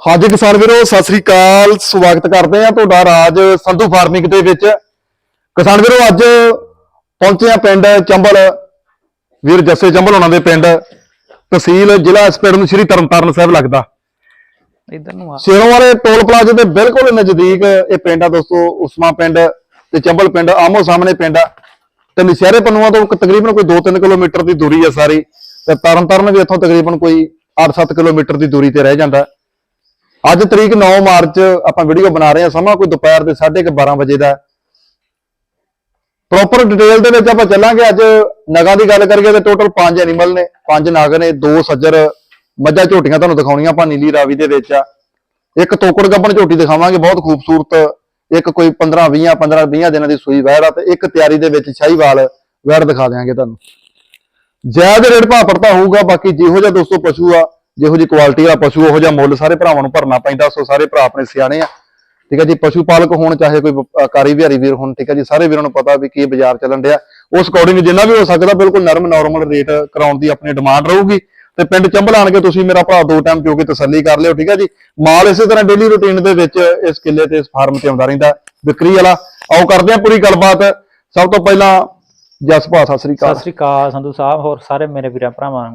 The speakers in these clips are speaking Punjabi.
ਹਾਂਜੀ ਕਿਸਾਨ ਵੀਰੋ ਸਤਿ ਸ੍ਰੀ ਅਕਾਲ। ਸਵਾਗਤ ਕਰਦੇ ਆ ਤੁਹਾਡਾ ਰਾਜ ਸੰਧੂ ਫਾਰਮਿੰਗ ਦੇ ਵਿੱਚ। ਕਿਸਾਨ ਵੀਰੋ ਅੱਜ ਪਹੁੰਚੇ ਆ ਪਿੰਡ ਚੰਬਲ। ਵੀਰ ਜੱਸੇ ਚੰਬਲ ਉਹਨਾਂ ਦੇ ਪਿੰਡ। ਤਹਿਸੀਲ ਜ਼ਿਲ੍ਹਾ ਇਸ ਪਿੰਡ ਨੂੰ ਸ਼੍ਰੀ ਤਰਨਤਾਰਨ ਸਾਹਿਬ ਲੱਗਦਾ। ਇਧਰ ਨੂੰ ਆ। ਸ਼ੇਰੋਂ ਵਾਲੇ ਟੋਲ ਪਲਾਜ਼ੇ ਦੇ ਬਿਲਕੁਲ ਨਜ਼ਦੀਕ ਇਹ ਪਿੰਡ ਆ ਦੋਸਤੋ ਉਸਮਾ ਪਿੰਡ ਤੇ ਚੰਬਲ ਪਿੰਡ ਆਮੋ ਸਾਹਮਣੇ ਪਿੰਡ ਆ। ਤੇ ਨਸ਼ਹਿਰੇ ਪੰਨੂਆਂ ਤੋਂ ਤਕਰੀਬਨ ਕੋਈ 2-3 ਕਿਲੋਮੀਟਰ ਦੀ ਦੂਰੀ ਆ ਸਾਰੀ। ਤੇ ਤਰਨਤਾਰਨ ਵੀ ਇੱਥੋਂ ਤਕਰੀਬਨ ਕੋਈ 8-7 ਕਿਲੋਮੀਟਰ ਦੀ ਦੂਰੀ ਤੇ ਰਹਿ ਜਾਂਦਾ। ਅੱਜ ਤਰੀਕ 9 ਮਾਰਚ ਆਪਾਂ ਵੀਡੀਓ ਬਣਾ ਰਹੇ ਹਾਂ, ਸਮਾਂ ਕੋਈ ਦੁਪਹਿਰ ਦੇ 12:30 ਵਜੇ ਦਾ ਪ੍ਰੋਪਰ ਡਿਟੇਲ ਦੇ ਵਿੱਚ ਆਪਾਂ ਚੱਲਾਂਗੇ। ਅੱਜ ਨਗਾਂ ਦੀ ਗੱਲ ਕਰੀਏ ਤੇ ਟੋਟਲ 5 ਐਨੀਮਲ ਨੇ 5 ਨਗ ਨੇ, ਦੋ ਸੱਜਰ, ਮੱਝਾਂ ਝੋਟੀਆਂ ਤੁਹਾਨੂੰ ਦਿਖਾਉਣੀਆਂ ਆਪਾਂ ਨੀਲੀ ਰਾਵੀ ਦੇ ਵਿੱਚ ਆ। ਇੱਕ ਤੋਕੜ ਗੱਬਣ ਝੋਟੀ ਦਿਖਾਵਾਂਗੇ, ਬਹੁਤ ਖੂਬਸੂਰਤ। ਇੱਕ ਕੋਈ 15 20 15 20 ਦਿਨਾਂ ਦੀ ਸੂਈ ਵੈੜ ਆ ਤੇ ਇੱਕ ਤਿਆਰੀ ਦੇ ਵਿੱਚ ਸ਼ਾਹੀਵਾਲ ਵੈੜ ਦਿਖਾ ਦਿਆਂਗੇ ਤੁਹਾਨੂੰ। ਜਾਇਜ਼ ਰੇਟ ਭਾਅ ਪੜਤਾ ਹੋਊਗਾ, ਬਾਕੀ ਜਿਹੋ ਜਿਹਾ ਦੋਸਤੋ ਪਸ਼ੂ ਆ ਜਿਹੋ ਜੀ ਕੁਆਲਿਟੀ ਵਾਲਾ ਪਸ਼ੂ, ਉਹੋ ਜਿਹਾ ਮੁੱਲ ਸਾਰੇ ਭਰਾਵਾਂ ਨੂੰ ਭਰਨਾ ਪੈਂਦਾ, ਸੋ ਸਾਰੇ ਭਰਾ ਆਪਣੇ ਸਿਆਣੇ ਆ। ਠੀਕ ਹੈ ਜੀ, ਪਸ਼ੂ ਪਾਲਕ ਹੋਣ, ਚਾਹੇ ਕੋਈ ਵਪਾਰੀ ਵਿਹਾਰੀ ਵੀਰ ਹੋਣ, ਠੀਕ ਹੈ ਜੀ, ਸਾਰੇ ਵੀਰਾਂ ਨੂੰ ਪਤਾ ਵੀ ਕੀ ਬਾਜ਼ਾਰ ਚੱਲਣ ਡਿਆ। ਉਸ ਅਕੋਰਡਿੰਗ ਜਿੰਨਾ ਵੀ ਹੋ ਸਕਦਾ, ਬਿਲਕੁਲ ਨਰਮ ਨਾਰਮਲ ਰੇਟ ਕਰਾਉਣ ਦੀ ਆਪਣੀ ਡਿਮਾਂਡ ਰਹੂਗੀ। ਤੇ ਪਿੰਡ ਚੰਬਲ ਆਣ ਕੇ ਤੁਸੀਂ ਮੇਰਾ ਭਰਾ ਦੋ ਟਾਈਮ ਜੋ ਕੇ ਤਸੱਲੀ ਕਰ ਲਿਓ, ਠੀਕ ਹੈ ਜੀ। ਮਾਲ ਇਸੇ ਤਰ੍ਹਾਂ ਡੇਲੀ ਰੁਟੀਨ ਦੇ ਵਿੱਚ ਇਸ ਕਿੱਲੇ ਤੇ, ਇਸ ਫਾਰਮ ਤੇ ਆਉਂਦਾ ਰਹਿੰਦਾ, ਵਿਕਰੀ ਵਾਲਾ। ਆਓ ਕਰਦੇ ਹਾਂ ਪੂਰੀ ਗੱਲਬਾਤ। ਸਭ ਤੋਂ ਪਹਿਲਾਂ ਜਸਪਾ ਸਤਿ ਸ੍ਰੀ ਅਕਾਲ। ਸਤਿ ਸ੍ਰੀ ਅਕਾਲ, ਸੰਧੂ ਸਾਹਿਬ, ਹੋਰ ਸਾਰੇ ਮੇਰੇ ਵੀਰਾਂ, ਭਰਾਵਾਂ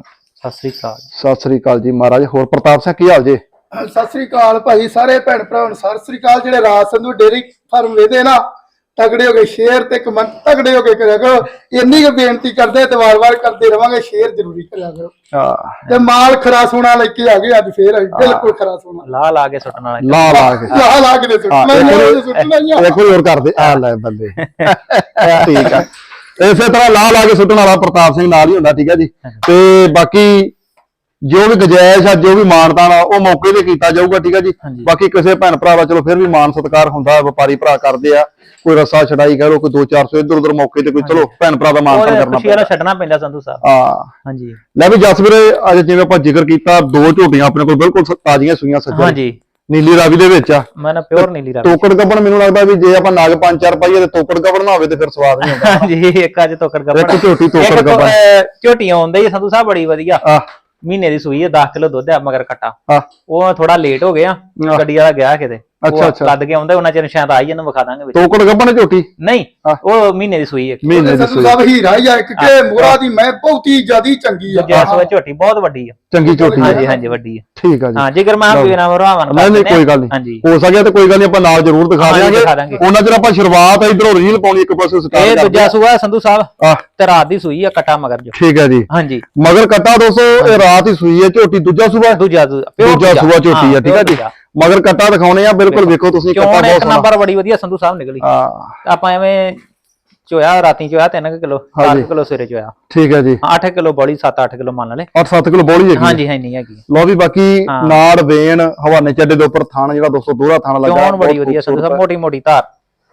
ਸਤਿ ਸ੍ਰੀ ਅਕਾਲ ਸਤਿ ਸ੍ਰੀ ਅਕਾਲ ਜੀ ਮਹਾਰਾਜ ਹੋਰ ਪ੍ਰਤਾਪ ਸਿੰਘ ਕੀ ਹਾਲ ਜੀ? ਸਤਿ ਸ੍ਰੀ ਅਕਾਲ ਭਾਈ ਸਾਰੇ ਭੈਣ ਭਰਾਵਾਂ ਨੂੰ ਸਤਿ ਸ੍ਰੀ ਅਕਾਲ। ਜਿਹੜੇ ਰਾਜ ਸੰਧੂ ਡੇਰੀ ਫਾਰਮ ਵੇਦੇ ਨਾ ਤਗੜੇ ਹੋ ਕੇ ਸ਼ੇਅਰ ਤੇ ਕਮੈਂਟ ਤਗੜੇ ਹੋ ਕੇ ਕਰਿਆ ਕਰੋ। ਇੰਨੀ ਕੁ ਬੇਨਤੀ ਕਰਦੇ ਤੇ ਵਾਰ-ਵਾਰ ਕਰਦੇ ਰਵਾਂਗੇ ਸ਼ੇਅਰ ਜ਼ਰੂਰੀ ਕਰਿਆ ਕਰੋ। ਹਾਂ। ਤੇ ਮਾਲ ਖਰਾ ਸੋਨਾ ਲੈ ਕੇ ਆ ਗਏ ਅੱਜ ਫੇਰ ਬਿਲਕੁਲ ਖਰਾ ਸੋਨਾ। ਲਾ ਲਾ ਕੇ ਸੁੱਟਣ ਵਾਲੇ। ਲਾ ਲਾ ਕੇ। ਲਾ ਲਾ ਕੇ ਸੁੱਟਣਾ ਇੱਕ ਹੀ ਆ, ਵਾਰੀ- ਸੁੱਟਣਾ ਹੀ ਆ। ਇੱਕ ਵਾਰੀ ਹੋਰ ਕਰਦੇ ਆ ਲੈ ਬੱਲੇ ਠੀਕ ਆ। ਇਸੇ ਤਰ੍ਹਾਂ ਲਾ ਲਾ ਕੇ ਸੁੱਟਣ ਵਾਲਾ ਪ੍ਰਤਾਪ ਸਿੰਘ ਨਾਲ ਹੀ ਹੁੰਦਾ ਠੀਕ ਹੈ ਜੀ। ਤੇ ਬਾਕੀ ਜੋ ਵੀ ਗਜਾਇਸ਼ ਆ ਜੋ ਵੀ ਮਾਨਤਾਨ ਆ ਉਹ ਮੌਕੇ ਤੇ ਕੀਤਾ ਜਾਊਗਾ ਠੀਕ ਹੈ ਜੀ। ਬਾਕੀ ਕਿਸੇ ਭੈਣ ਭਰਾ ਦਾ ਚਲੋ ਫਿਰ ਵੀ ਮਾਨ ਸਤਿਕਾਰ ਹੁੰਦਾ ਵਪਾਰੀ ਭਰਾ ਕਰਦੇ ਆ। ਕੋਈ ਰਸਾ ਛਡਾਈ ਕਹਿ ਲੋ ਕੋਈ 2-400 ਇੱਧਰ ਉੱਧਰ ਮੌਕੇ ਤੇ ਕੋਈ ਚਲੋ ਭੈਣ ਭਰਾ ਦਾ ਮਾਨਤਾਨ ਕਰਨਾ ਵਾਲਾ ਛੱਡਣਾ ਪੈਂਦਾ ਸੰਧੂ ਸਾਹਿਬ। ਆ ਹਾਂਜੀ। ਲੈ ਵੀ ਜਸ ਵੀਰੇ ਅੱਜ ਜਿਵੇਂ ਆਪਾਂ ਜ਼ਿਕਰ ਕੀਤਾ ਦੋ ਝੋਟੀਆਂ ਆਪਣੇ ਕੋਲ ਬਿਲਕੁਲ ਤਾਜ਼ੀਆਂ ਸੂਈਆਂ ਸੱਜਣ। ਹਾਂਜੀ। ਨੀਲੀ ਰਾਵੀ ਦੇ ਵਿੱਚ ਆ। ਮੈਂ ਨਾ ਪਿਓਰ ਨੀਲੀ ਰਾਵੀ। ਤੋਕੜ ਗੱਬਣ ਮੈਨੂੰ ਲੱਗਦਾ ਵੀ ਜੇ ਆਪਾਂ ਨਗ 5-4 ਪਾਈਏ ਤੇ ਤੋਕੜ ਗੱਬਣ ਨਾ ਹੋਵੇ ਤੇ ਫਿਰ ਸਵਾਦ ਨਹੀਂ ਆਉਂਦਾ ਹਾਂਜੀ ਇੱਕ ਅੱਜ ਤੋਕੜ ਗੱਪੜ ਇੱਕ ਝੋਟੀ ਤੋਕੜ ਗੱਬਣ। ਝੋਟੀ ਆਉਂਦੀ ਹੈ ਸੰਧੂ ਸਾਹਿਬ ਬੜੀ ਵਧੀਆ। ਆ। ਮਹੀਨੇ ਦੀ ਸੂਈ ਹੈ 10 ਕਿਲੋ ਦੁੱਧ ਹੈ ਮਗਰ ਆ। ਉਹ ਥੋੜਾ ਲੇਟ ਹੋ ਗਿਆ। ਗੱਡੀ ਵਾਲਾ ਗਿਆ ਕਿਤੇ। ਅੱਛਾ, ਅੱਛਾ। ਲੱਦ ਕੇ ਆਉਂਦਾ ਉਹਨਾਂ ਚਿਰ ਸ਼ਾਇਦ ਆਈ ਇਹਨੂੰ ਵਿਖਾ ਦਾਂਗੇ ਵਿੱਚ। ਤੋਕੜ ਗੱਬਣ ਝੋਟੀ? ਨਹੀਂ। ਉਹ ਮਹੀਨੇ ਦੀ ਸੂਈ ਹੈ। ਮਹੀਨੇ ਦੀ ਸੂਈ। ਸਾਹਿਬ ਹੀਰਾ ਹੀ ਆ ਇੱਕ ਕੇ ਮੋਰਾ ਦੀ ਮੈਂ ਬਹੁਤੀ ਜਿਆਦੀ ਚੰਗੀ ਆ। ਦੂਜਾ ਸੂਆ ਝੋਟੀ ਬਹੁਤ ਵੱਡੀ ਹੈ ਚੰਗੀ ਝੋਟੀ ਹਾਂਜੀ, ਹਾਂਜੀ ਵੱਡੀ ਹੈ ਠੀਕ ਆ ਜੀ। ਹਾਂ ਜੇਕਰ ਮੈਂ ਲਓ। ਵੀਰਾਂ ਭਰਾਵਾਂ ਨੂੰ ਨਹੀਂ ਨਹੀਂ ਕੋਈ ਆ। ਗੱਲ ਨਹੀਂ। ਹੋ ਸਕਿਆ ਤੇ ਕੋਈ ਗੱਲ ਨਹੀਂ ਆਪਾਂ ਨਾਲ ਜ਼ਰੂਰ ਦਿਖਾ ਦਾਂਗੇ। ਉਹਨਾਂ ਚਿਰ ਆਪਾਂ ਸ਼ੁਰੂਆਤ ਇਧਰੋਂ ਰੀਲ ਪਾਉਣੀ ਇੱਕ ਪਾਸੇ ਸਟਾਰਟ ਇਹ ਦੂਜਾ ਸੂਆ ਸੰਧੂ ਸਾਹਿਬ ਆ ਤੇ ਰਾਤ ਦੀ ਸੂਈ ਆ ਕਟਾ ਮਗਰ ਜੋ। ਠੀਕ ਹੈ ਜੀ। ਹਾਂਜੀ। ਮਗਰ ਕੱਟਾ ਦੋਸਤੋ ਇਹ ਰਾਤ ਹੀ ਸੂਈ ਹੈ ਝੋਟੀ ਦੂਜਾ ਸੂਆ? ਦੂਜਾ ਸੂਆ ਝੋਟੀ ਆ ਠੀਕ ਹੈ ਜੀ। ਮਗਰ ਕੱਟਾ ਦਿਖਾਉਣੇ ਆ ਬਿਲਕੁਲ ਵੇਖੋ ਤੁਸੀਂ ਕੱਟਾ ਬਹੁਤ ਇੱਕ ਸੋਹਣਾ। ਨੰਬਰ ਬੜੀ ਵਧੀਆ ਸੰਧੂ ਸਾਹਿਬ ਨਿਕਲੀ। ਆ ਆਪਾਂ ਐਵੇਂ ਚੋਇਆ ਰਾਤੀ ਚੋਇਆ 3 ਕਿਲੋ 4 ਹਾਂਜੀ। ਕਿਲੋ ਸਵੇਰੇ ਚੋਇਆ। ਠੀਕ ਹੈ ਜੀ। 8 ਕਿਲੋ ਬੋਲੀ 7-8 ਕਿਲੋ ਮੰਨ ਲੈ। 8-7 ਕਿਲੋ ਬੋਲੀ ਹੈਗੀ। ਹਾਂਜੀ ਹੈ ਨਹੀਂ ਹੈਗੀ। ਲੋ ਵੀ ਬਾਕੀ ਹਾਂ। ਨਾੜ ਵੇਣ ਹਵਾਨੇ ਚੱਡੇ ਦੇ ਉੱਪਰ ਥਾਣ ਜਿਹੜਾ ਦੋਸਤੋ ਦੋਹਰਾ ਥਾਣ ਲੱਗਾ ਚੋਣ ਬੜੀ ਵਧੀਆ ਸੰਧੂ ਸਾਹਿਬ ਮੋਟੀ ਮੋਟੀ ਧਾਰ।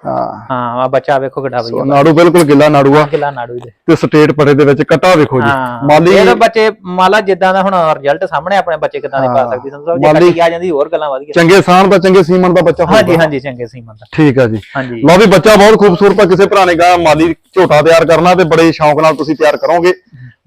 ਹਾਂ। ਹਾਂ ਆ ਬੱਚਾ ਵੇਖੋ ਕਿੱਡਾ ਵਧੀਆ। ਨਾੜੂ ਬਿਲਕੁਲ ਗਿੱਲਾ ਨਾੜੂ ਆ ਕਿਲਾ ਨਾੜੂ ਦੇ ਤੇ ਸਟੇਟ ਪੜੇ ਦੇ ਵਿੱਚ ਕੱਟਾ ਵੇਖੋ ਜੀ। ਮਾਲੀ ਇਹਦੇ ਬੱਚੇ ਮਾਲਾ ਜਿੱਦਾਂ ਦਾ ਹੁਣ ਰਿਜ਼ਲਟ ਸਾਹਮਣੇ ਆਪਣੇ ਬੱਚੇ ਕਿਦਾਂ ਦੇ ਪਾ। ਸਕਦੀ ਸੰਧੂ ਸਾਹਿਬ ਜੇ ਕੱਟੀ ਆ ਜਾਂਦੀ ਹੋਰ ਗੱਲਾਂ ਵਧੀਆ ਚੰਗੇ ਸਾਨ ਦਾ ਚੰਗੇ ਸੀਮਨ ਦਾ ਬੱਚਾ ਹੋਊਗਾ। ਹਾਂਜੀ ਹਾਂਜੀ ਚੰਗੇ ਸੀਮਨ ਦਾ। ਠੀਕ ਆ ਜੀ। ਲਓ ਵੀ ਬੱਚਾ ਬਹੁਤ ਖੂਬਸੂਰਤ ਆ। ਕਿਸੇ ਭਰਾ ਨੇ ਕਹਾ ਮਾਲੀ ਝੋਟਾ ਤਿਆਰ ਕਰਨਾ ਤੇ ਬੜੇ ਸ਼ੌਂਕ ਨਾਲ ਤੁਸੀਂ ਤਿਆਰ ਕਰੋਗੇ।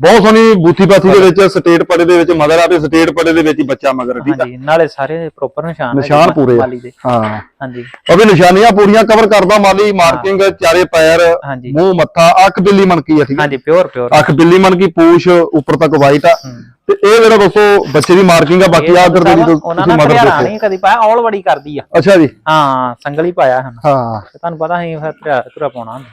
ਬਹੁਤ ਸੋਹਣੀ ਬੂਥੀ ਪਾਥੀ ਦੇ ਵਿੱਚ ਸਟੇਟ ਪੜੇ ਦੇ ਵਿੱਚ ਮਦਰ ਆ ਤੇ ਸਟੇਟ ਪੜੇ ਦੇ ਵਿੱਚ ਹੀ ਬੱਚਾ ਮਗਰ ਠੀਕ ਆ? ਹਾਂਜੀ ਨਾਲੇ ਸਾਰੇ ਪ੍ਰੋਪਰ ਨਿਸ਼ਾਨ ਨਿਸ਼ਾਨ ਪੂਰੇ ਆ। ਮਾਲੀ ਦੇ। ਹਾਂ। ਹਾਂਜੀ। ਉਹ ਵੀ ਨਿਸ਼ਾਨੀਆਂ ਪੂਰੀਆਂ ਕਵਰ ਕਰਦਾ ਮਾਲੀ ਮਾਰਕਿੰਗ ਚਾਰੇ ਪੈਰ ਹਾਂਜੀ। ਮੂੰਹ ਮੱਥਾ ਅੱਖ ਬਿੱਲੀ ਮਣਕੀ ਆ ਠੀਕ ਆ? ਹਾਂਜੀ ਪਿਓਰ ਪਿਓਰ ਅੱਖ ਬਿੱਲੀ ਮਣਕੀ ਪੂਛ ਉੱਪਰ ਤੱਕ ਵਾਈਟ ਆ। ਤੇ ਇਹ ਜਿਹੜਾ ਦੋਸਤੋ ਬੱਚੇ ਦੀ ਮਾਰਕਿੰਗ ਆ ਬਾਕੀ ਆ ਉਧਰ ਦੀ ਉਹਨਾਂ ਤੁਸੀਂ ਨਾਲ ਮਦਰ ਹਰਿਆਣਾ ਨਹੀਂ ਕਦੀ ਪਾਇਆ ਬੜੀ ਕਰਦੀ ਆ। ਅੱਛਾ ਜੀ। ਹਾਂ ਸੰਗਲੀ ਪਾਇਆ ਹਨ ਹਾਂ। ਤੇ ਤੁਹਾਨੂੰ ਪਤਾ ਹੈ ਫਿਰ ਧੁਰਾ ਪਾਉਣਾ ਹੁੰਦਾ।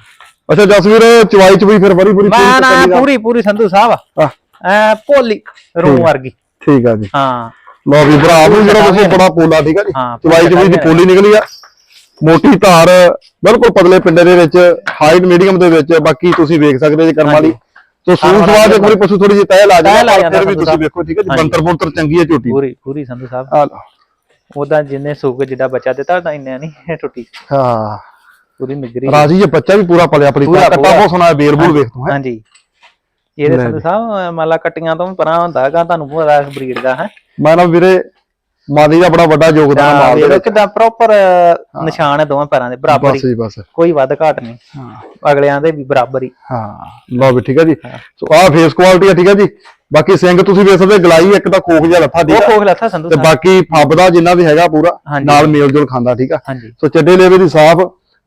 ਅੱਛਾ ਜਸਵੀਰ ਚਵਾਈ ਚ ਵੀ ਫਿਰ ਬੜੀ ਬੜੀ ਮੈਂ ਨਾ ਪੂਰੀ ਪੂਰੀ ਸੰਧੂ ਸਾਹਿਬ ਆ। ਐ ਭੋਲੀ ਰੂ ਵਰਗੀ। ਠੀਕ ਆ ਜੀ। ਹਾਂ। ਲਓ ਵੀ ਭਰਾ ਨੂੰ ਜਿਹੜਾ ਦੋਸਤੋ ਬੜਾ ਪੋਲਾ ਠੀਕ ਆ ਜੀ। ਚਵਾਈ ਚ ਵੀ ਦੀ ਪੋਲੀ ਨਿਕਲੀ ਆ। ਮੋਟੀ ਧਾਰ ਬਿਲਕੁਲ ਪਤਲੇ ਪਿੰਡੇ ਦੇ ਵਿੱਚ ਹਾਈਟ ਮੀਡੀਅਮ ਦੇ ਵਿੱਚ ਬਾਕੀ ਤੁਸੀਂ ਵੇਖ ਸਕਦੇ ਜੀ ਕਰਮ ਵਾਲੀ। ਤੋ ਸੂਰ ਸਵਾਦ ਇੱਕ ਵਾਰੀ ਪਸ਼ੂ ਥੋੜੀ ਜਿਹੀ ਤਹਿ ਲਾ ਲਾ ਜਾਂਦਾ ਫਿਰ ਵੀ ਤੁਸੀਂ। ਵੇਖੋ ਠੀਕ ਹੈ ਜੀ। ਬੰਤਰ ਬੰਤਰ ਚੰਗੀ ਹੈ ਝੋਟੀ। ਪੂਰੀ ਪੂਰੀ ਸੰਧੂ ਸਾਹਿਬ। ਉਹਦਾ ਜਿੰਨੇ ਸੁੱਕ ਜਿੱਡਾ ਬੱਚਾ ਦਿੱਤਾ ਤਾਂ ਇੰਨੇ ਨਹੀਂ ਟੁੱਟੀ। ਹਾਂ। ਪੂਰੀ ਨਿਗਰੀ ਰਾਜੀ ਇਹ ਬੱਚਾ ਵੀ ਪੂਰਾ ਪਲਿਆ ਪੂਰਾ, ਕੱਟਾ ਪੂਰਾ। ਬਹੁਤ ਸੋਹਣਾ ਹੈ ਬੇਰਬੂਲ ਵੇਖ ਤੂੰ ਹੈ? ਹਾਂਜੀ। ਇਹਦੇ ਲੈ ਸੰਧੂ ਸਾਹਿਬ ਮਾਲਾ ਕਟੀਆਂ ਤੋਂ ਵੀ ਪਰਾਂ ਹੁੰਦਾ ਹੈਗਾ ਤੁਹਾਨੂੰ ਪਤਾ ਬਰੀਡ ਦਾ ਹੈ? ਮੈਂ ਨਾ ਵੀਰੇ ਮਾਲੀ ਦਾ ਬੜਾ ਵੱਡਾ ਯੋਗਦਾਨ ਮਾਲ ਦੇ ਵਿੱਚ। ਕਿਦਾਂ ਪ੍ਰੋਪਰ ਨਿਸ਼ਾਨ ਹੈ ਦੋਵਾਂ ਪੈਰਾਂ ਦੇ ਬਰਾਬਰ। ਬਸ ਹੀ ਜੀ ਬਸ। ਕੋਈ ਵੱਧ ਘਾਟ ਨਹੀਂ। ਹਾਂ। ਅਗਲਿਆਂ ਦੇ ਵੀ ਬਰਾਬਰ। ਹੀ ਹਾਂ ਲਓ ਵੀ ਠੀਕ ਹੈ ਜੀ। ਸੋ ਆਹ ਫੇਸ ਕੁਆਲਿਟੀ ਹੈ ਠੀਕ ਹੈ ਜੀ। ਬਾਕੀ ਸਿੰਘ ਤੁਸੀਂ ਵੇਖ ਸਕਦੇ ਗਲਾਈ ਇੱਕ ਤਾਂ ਖੋਖ ਜਿਹਾ ਲੱਥਾ ਉਹ ਠੀਕ ਆ ਖੋਖ ਲੱਥਾ ਸੰਧੂ ਤੇ ਸਾਹਿਬ। ਬਾਕੀ ਫੱਬ ਦਾ ਜਿੰਨਾ ਵੀ ਹੈਗਾ ਪੂਰਾ ਹਾਂਜੀ। ਨਾਲ ਮੇਲ ਜੋਲ ਖਾਂਦਾ ਠੀਕ ਆ ਹਾਂਜੀ। ਸੋ ਚੱਡੇ ਲੇਵੇ ਦੀ ਸਾਫ਼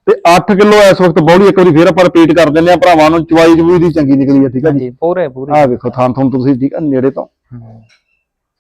ਤੇ 8 ਕਿਲੋ ਇਸ ਵਕਤ ਬੌੜੀ ਇੱਕ ਵਾਰੀ ਫੇਰ ਆਪਾਂ ਰਿਪੀਟ ਕਰ ਦਿੰਦੇ ਆ ਭਰਾਵਾਂ ਨੂੰ ਚਵਾਈ ਜਵੂਈ ਦੀ ਚੰਗੀ ਨਿਕਲੀ ਆ ਠੀਕ ਆ ਜੀ? ਪੂਰੇ ਪੂਰੇ। ਆਹ ਵੇਖੋ ਥਾਂ ਥਾਂ ਤੁਸੀਂ ਠੀਕ ਆ ਨੇੜੇ ਤੋਂ।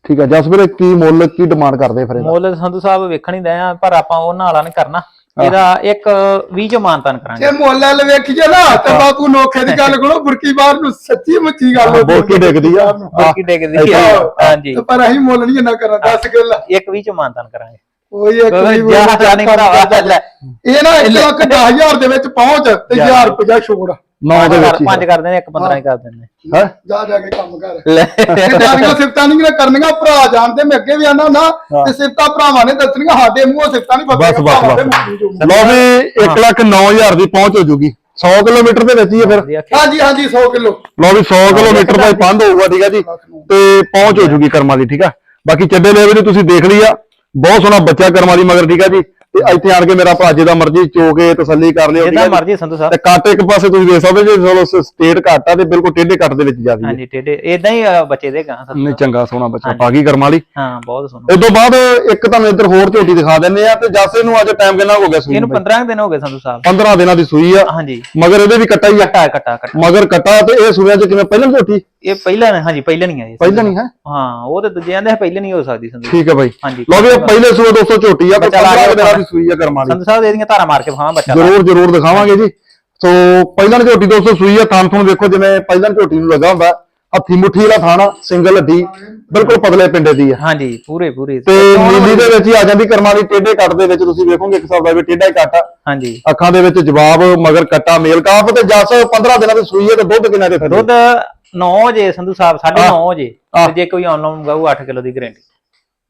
ਠੀਕ ਆ ਜਸ ਵੀਰੇ ਕੀ ਮੁੱਲ ਕੀ ਡਿਮਾਂਡ ਕਰਦੇ ਫਿਰ ਇਹਦਾ? ਮੁੱਲ ਸੰਧੂ ਸਾਹਿਬ ਵੇਖਣ ਹੀ ਦਇਆ ਪਰ ਆਪਾਂ ਉਹਨਾਂ ਵਾਲਾ ਨਹੀਂ ਕਰਨਾ। ਇਹਦਾ ਇੱਕ 20 ਚ ਮਾਨਤਨ ਕਰਾਂਗੇ। ਜੇ ਮੁੱਲ ਵੱਲ ਵੇਖੀਏ ਨਾ ਤੇ ਬਾਪੂ ਨੋਖੇ ਦੀ ਗੱਲ ਕਰੋ ਬੁਰਕੀ ਬਾਹਰ ਨੂੰ ਸੱਚੀ ਮੁੱਚੀ ਗੱਲ ਹੋ ਬੋਕੀ ਡਿੱਗਦੀ ਆ। ਬੁਰਕੀ ਡਿੱਗਦੀ ਆ। ਹਾਂਜੀ। ਤੇ ਪਰ ਅਸੀਂ ਮੁੱਲ ਨਹੀਂ ਇੰਨਾ ਕਰਨਾ ਦੱਸ ਗੱਲ ਇੱਕ 20 ਚ ਮਾਨਤਨ ਕਰਾਂਗੇ। ਉਹੀ ਇੱਕ ਵੀ ਮੁੱਲ ਜ਼ਿਆਦਾ ਕਰ- ਨਹੀਂ ਭਰਾਵਾ ਲੈ। ਇਹ ਨਾ 1 ਲੱਖ 10000 ਦੇ ਵਿੱਚ ਪਹੁੰਚ ਤੇ 1000 ਰੁਪਇਆ ਛੋੜ। ਨੌ ਦੇ ਵਿੱਚ ਪੰਜ ਕਰ ਦਿੰਦੇ ਇੱਕ 15 ਹੀ। ਕਰ ਦਿੰਦੇ ਹੈ। ਜਾ ਜਾ ਕੇ ਕੰਮ ਕਰ। ਲੈ। ਇਹ ਡਾਰੀਆਂ ਸਿਫਤਾਂ ਨਹੀਂ ਕਰਨੀਆਂ ਭਰਾ ਜਾਣਦੇ ਮੈਂ ਅੱਗੇ ਵੀ ਆਣਾ ਨਾ ਤੇ ਸਿਫਤਾਂ ਭਰਾਵਾਂ ਨੇ ਦੱਸਣੀਆਂ ਸਾਡੇ ਮੂੰਹੋਂ ਸਿਫਤਾਂ ਨਹੀਂ ਬਸ ਬਸ ਬਸ। ਲਓ ਵੀ 1 ਲੱਖ 9000 ਦੀ ਪਹੁੰਚ ਹੋ ਜੂਗੀ। 100 ਕਿਲੋਮੀਟਰ ਦੇ ਵਿੱਚ ਹੀ ਆ ਫਿਰ। ਹਾਂਜੀ ਹਾਂਜੀ 100 ਕਿਲੋ। ਲਓ ਵੀ 100 ਕਿਲੋਮੀਟਰ ਦਾ ਹੀ ਬੰਦ ਹੋਊਗਾ ਠੀਕ ਆ ਜੀ। ਤੇ ਪਹੁੰਚ ਹੋ ਜੂਗੀ ਕਰਮਾਂ ਦੀ ਠੀਕ ਆ। ਬਾਕੀ ਚੱਡੇ ਲੈਵੇ ਨੂੰ ਤੁਸੀਂ ਦੇਖ ਲਈ ਆ। ਬਹੁਤ ਸੋਹਣਾ ਬੱਚਾ ਕਰਮਾਂ ਦੀ ਮਗਰ ਠੀਕ ਆ ਜੀ? ਤੇ ਇੱਥੇ ਆਣ ਕੇ ਮੇਰਾ ਭਰਾ ਜਿਹਦਾ ਮਰਜ਼ੀ ਚੋ ਕੇ ਤਸੱਲੀ ਕਰ ਲਿਓ ਜਿੱਦਾਂ ਜੀ। ਮਰਜ਼ੀ ਸੰਧੂ ਸਾਹਿਬ। ਤੇ ਕੱਟ ਇੱਕ ਪਾਸੇ ਤੁਸੀਂ ਦੇਖ ਸਕਦੇ ਜੇ ਚਲੋ ਸਟੇਟ ਘੱਟ ਆ ਤੇ ਬਿਲਕੁਲ ਟੇਢੇ ਕੱਟ ਦੇ ਵਿੱਚ ਜਾਂਦੀ ਹੈ। ਹਾਂਜੀ ਟੇਡੇ ਇਦਾਂ ਹੀ ਅ, ਬੱਚੇ ਦੇ ਗਾਂ ਨਹੀਂ। ਚੰਗਾ ਸੋਹਣਾ ਬੱਚਾ। ਬਾਗੀ ਕਰਮਾਂ ਵਾਲੀ। ਹਾਂ ਬਹੁਤ ਸੋਹਣਾ। ਤੋਂ ਬਾਅਦ ਇੱਕ ਤੁਹਾਨੂੰ ਇੱਧਰ ਹੋਰ ਝੋਟੀ ਦਿਖਾ ਦਿੰਨੇ ਆ ਤੇ ਜੱਸ ਨੂੰ ਅੱਜ ਟਾਈਮ ਕਿੰਨਾ ਹੋ ਗਿਆ ਸੂਈ ਇਹਨੂੰ ਨੂੰ 15 ਦਿਨ ਹੋ ਗਏ ਸੰਧੂ ਸਾਹਿਬ। 15 ਦਿਨਾਂ ਦੀ ਸੂਈ ਆ। ਹਾਂਜੀ। ਮਗਰ ਇਹਦੇ ਵੀ ਕੱਟਾ ਹੀ ਆ। ਕਟਾ ਕਟਾ ਕਟਾ। ਮਗਰ ਕੱਟਾ ਤੇ ਇਹ ਸੂਈਆਂ ਚ ਕਿਵੇਂ ਪਹਿਲਾਂ ਝੋਟੀ? ਇਹ ਪਹਿਲਾਂ ਨੇ- ਹਾਂਜੀ ਪਹਿਲਾਂ ਨਹੀਂ ਆਏ ਪਹਿਲਾਂ ਨਹੀਂ ਹੈ? ਹਾਂ ਉਹ ਤੇ ਦੂਜਿਆਂ ਦੇ ਪਹਿਲਾਂ ਨਹੀਂ ਹੋ ਸਕਦੀ ਸੰਧੂ ਠੀਕ ਹੈ ਬਾਈ। ਹਾਂਜੀ। ਲਓ ਵੀ ਇਹ ਪਹਿਲੇ ਸੂਏ ਦੋਸਤੋ ਝੋਟੀ ਆ ਤੇ ਬੱਚਾ ਲਾ 15 ਕੇ ਦਿਨਾਂ ਦੀ ਸੂਈ ਆ ਕਰਮਾਂ ਦੀ। ਸੰਧੂ ਸਾਹਿਬ ਇਹਦੀਆਂ ਧਾਰਾਂ ਮਾਰ ਕੇ ਖਾਵਾਂ ਬੱਚਾ ਜ਼ਰੂਰ ਜ਼ਰੂਰ ਦਿਖਾਵਾਂਗੇ ਜੀ। ਸੋ ਪਹਿਲਾਂ ਝੋਟੀ ਦੋਸਤੋ ਸੂਈ ਆ ਥਾਂ ਥਾਂ ਵੇਖੋ ਜਿਵੇਂ ਪਹਿਲਾਂ ਝੋਟੀ ਨੂੰ ਲੱਗਾ ਹੁੰਦਾ। ਹੱਥੀ ਮੁੱਠੀ ਵਾਲਾ ਥਾਣਾ ਸਿੰਗਲ ਹੱਡੀ ਬਿਲਕੁਲ ਪਤਲੇ ਪਿੰਡੇ ਦੀ ਆ। ਹਾਂਜੀ ਪੂਰੇ ਪੂਰੇ। ਤੇ ਨੀਲੀ ਦੇ ਵਿੱਚ ਹੀ ਆ ਜਾਂਦੀ ਕਰਮਾਂ ਦੀ ਟੇਢੇ ਕੱਟ ਦੇ ਵਿੱਚ ਤੁਸੀਂ ਵੇਖੋਗੇ ਇੱਕ ਹਿਸਾਬ ਦਾ ਵੀ ਟੇਢਾ ਹੀ ਕੱਟ ਆ। ਹਾਂਜੀ। ਅੱਖਾਂ ਦੇ ਵਿੱਚ ਜਵਾਬ ਮਗਰ ਕੱਟਾ ਮੇਲ ਕਾਫ ਤੇ ਜਸ 15 ਦਿਨਾਂ ਦੀ ਸੂਈ ਹੈ ਤੇ ਦੁੱਧ ਕਿੰਨਾ ਦੇ ਥੱਲੇ ਦੁੱਧ 9 ਜੇ ਸੰਧੂ ਸਾਹਿਬ 9.5 ਜੇ ਹਾਂ। ਤੇ ਜੇ ਕੋਈ ਆਨਲਾਈਨ ਮੰਗਾਊ 8 ਕਿਲੋ ਦੀ ਗਾਰੰਟੀ।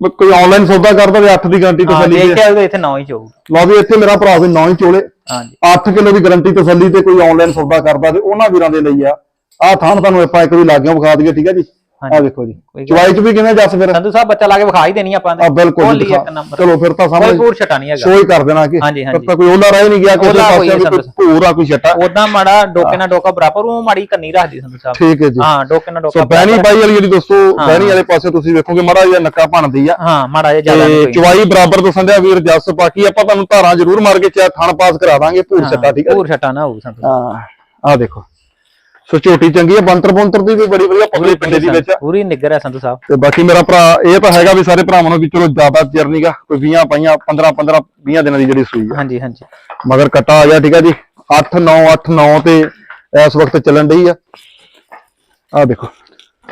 ਕੋਈ ਆਨਲਾਈਨ ਸੌਦਾ ਕਰਦਾ ਤੇ 8 ਦੀ ਗਾਰੰਟੀ ਤਸੱਲੀ ਦੇ ਕੇ ਇੱਥੇ 9 ਹੀ ਚਾਹੂ ਲਓ ਵੀ ਇੱਥੇ ਮੇਰਾ ਭਰਾ ਵੀ 9 ਹੀ ਚੋਲੇ। ਹਾਂਜੀ। 8 ਕਿਲੋ ਦੀ ਗਾਰੰਟੀ ਤਸੱਲੀ ਤੇ ਕੋਈ ਆਨਲਾਈਨ ਸੌਦਾ ਕਰਦਾ ਤੇ ਉਹਨਾਂ ਵੀਰਾਂ ਦੇ ਲਈ ਆ। ਆਹ ਥਾਂ ਤੁਹਾਨੂੰ ਆਪਾਂ ਇੱਕ ਵੀ ਲਾਗਿਓ ਵਿਖਾ ਦਈਏ ਠੀਕ ਹੈ ਜੀ? ਆਹ ਦੇਖੋ ਜੀ। ਕੋਈ ਗੱਲ ਚੁਆਈ ਚ ਵੀ ਕਿਵੇਂ ਜੱਸ ਫਿਰ? ਸੰਧੂ ਸਾਹਿਬ ਬੱਚਾ ਲਾ ਕੇ ਵਿਖਾ ਹੀ ਦੇਣੀ ਆਪਾਂ ਆ ਬਿਲਕੁਲ ਜੀ ਲਈ ਇੱਕ ਦਿਖਾ। ਨੰਬਰ। ਚਲੋ ਫਿਰ ਤਾਂ ਕੋਈ ਸਾਹਮਣੇ ਪੂਰ ਛਟਾ ਨਹੀਂ ਹੈਗਾ। ਸ਼ੋਅ ਹੀ ਕਰ ਦੇਣਾ ਕਿ ਹਾਂਜੀ, ਹਾਂਜੀ। ਫਿਰ ਤਾਂ ਕੋਈ ਉਹਲਾ ਰਹਿ ਨਹੀਂ ਗਿਆ ਕਿਸੇ ਉਹਲਾ ਪਾਸੇ ਵੀ ਕੋਈ ਭੂਰਾ ਕੋਈ ਛੱਟਾ। ਉਦਾਂ ਮਾੜਾ ਡੋਕੇ ਨਾਲ ਡੋਕਾ ਬਰਾਬਰ ਉਹ ਮਾੜੀ ਕੰਨੀ ਰੱਖਦੀ ਸੰਧੂ ਸਾਹਿਬ। ਠੀਕ ਹੈ ਜੀ। ਹਾਂ ਡੋਕੇ ਨਾਲ ਡੋਕਾ ਸੋ ਬਰਾਬਰ। ਪਾਈ ਵਾਲੀ ਜਿਹੜੀ ਦੋਸਤੋ ਹਾਂ। ਬਹਿਣੀ ਵਾਲੇ ਪਾਸੇ ਤੁਸੀਂ ਵੇਖੋਗੇ ਮਾੜਾ ਜਿਹਾ ਨੱਕਾ ਭਣਦੀ ਆ। ਹਾਂ ਮਾੜਾ ਜਿਹਾ ਜ਼ਿਆਦਾ ਨਹੀਂ ਕੋਈ। ਚਵਾਈ ਬਰਾਬਰ ਦੱਸਣ ਦਿਆ ਵੀਰ ਜੱਸ ਬਾਕੀ ਆਪਾਂ ਤੁਹਾਨੂੰ ਧਾਰਾਂ ਜ਼ਰੂਰ ਮਾਰ ਕੇ ਚਾ ਥਣ ਪਾਸ ਕਰਾ ਦਾਂਗੇ ਭੂਰ ਛੱਟਾ ਠੀਕ ਹੈ ਪੂਰ ਛਟਾ ਨਾ ਹੋਊ ਸੰਧੂ ਹਾਂ ਆਹ ਦੇਖੋ। ਸੋ ਝੋਟੀ ਚੰਗੀ ਹੈ ਬੰਤਰ ਬੰਤਰ ਦੀ ਵੀ ਬੜੀ ਵਧੀਆ ਪਗਲੀ ਪਿੰਡੇ ਦੀ ਵਿੱਚ। ਆ। ਪੂਰੀ ਨਿੱਗਰ ਹੈ ਸੰਧੂ ਸਾਹਿਬ। ਤੇ ਬਾਕੀ ਮੇਰਾ ਭਰਾ ਇਹ ਤਾਂ ਹੈਗਾ ਵੀ ਸਾਰੇ ਭਰਾਵਾਂ ਨੂੰ ਵੀ ਚਲੋ ਜ਼ਿਆਦਾ ਚਿਰ ਕੋਈ 20 ਪਾਈਆਂ 15 15 20 ਦਿਨਾਂ ਦੀ ਜਿਹੜੀ ਸੂਈ ਆ। ਹਾਂਜੀ ਹਾਂਜੀ। ਮਗਰ ਕੱਟਾ ਆ ਗਿਆ ਠੀਕ ਆ ਜੀ। 8 9 8 9 ਤੇ ਇਸ ਵਕਤ ਚੱਲਣ ਡਈ ਆ। ਆਹ ਦੇਖੋ।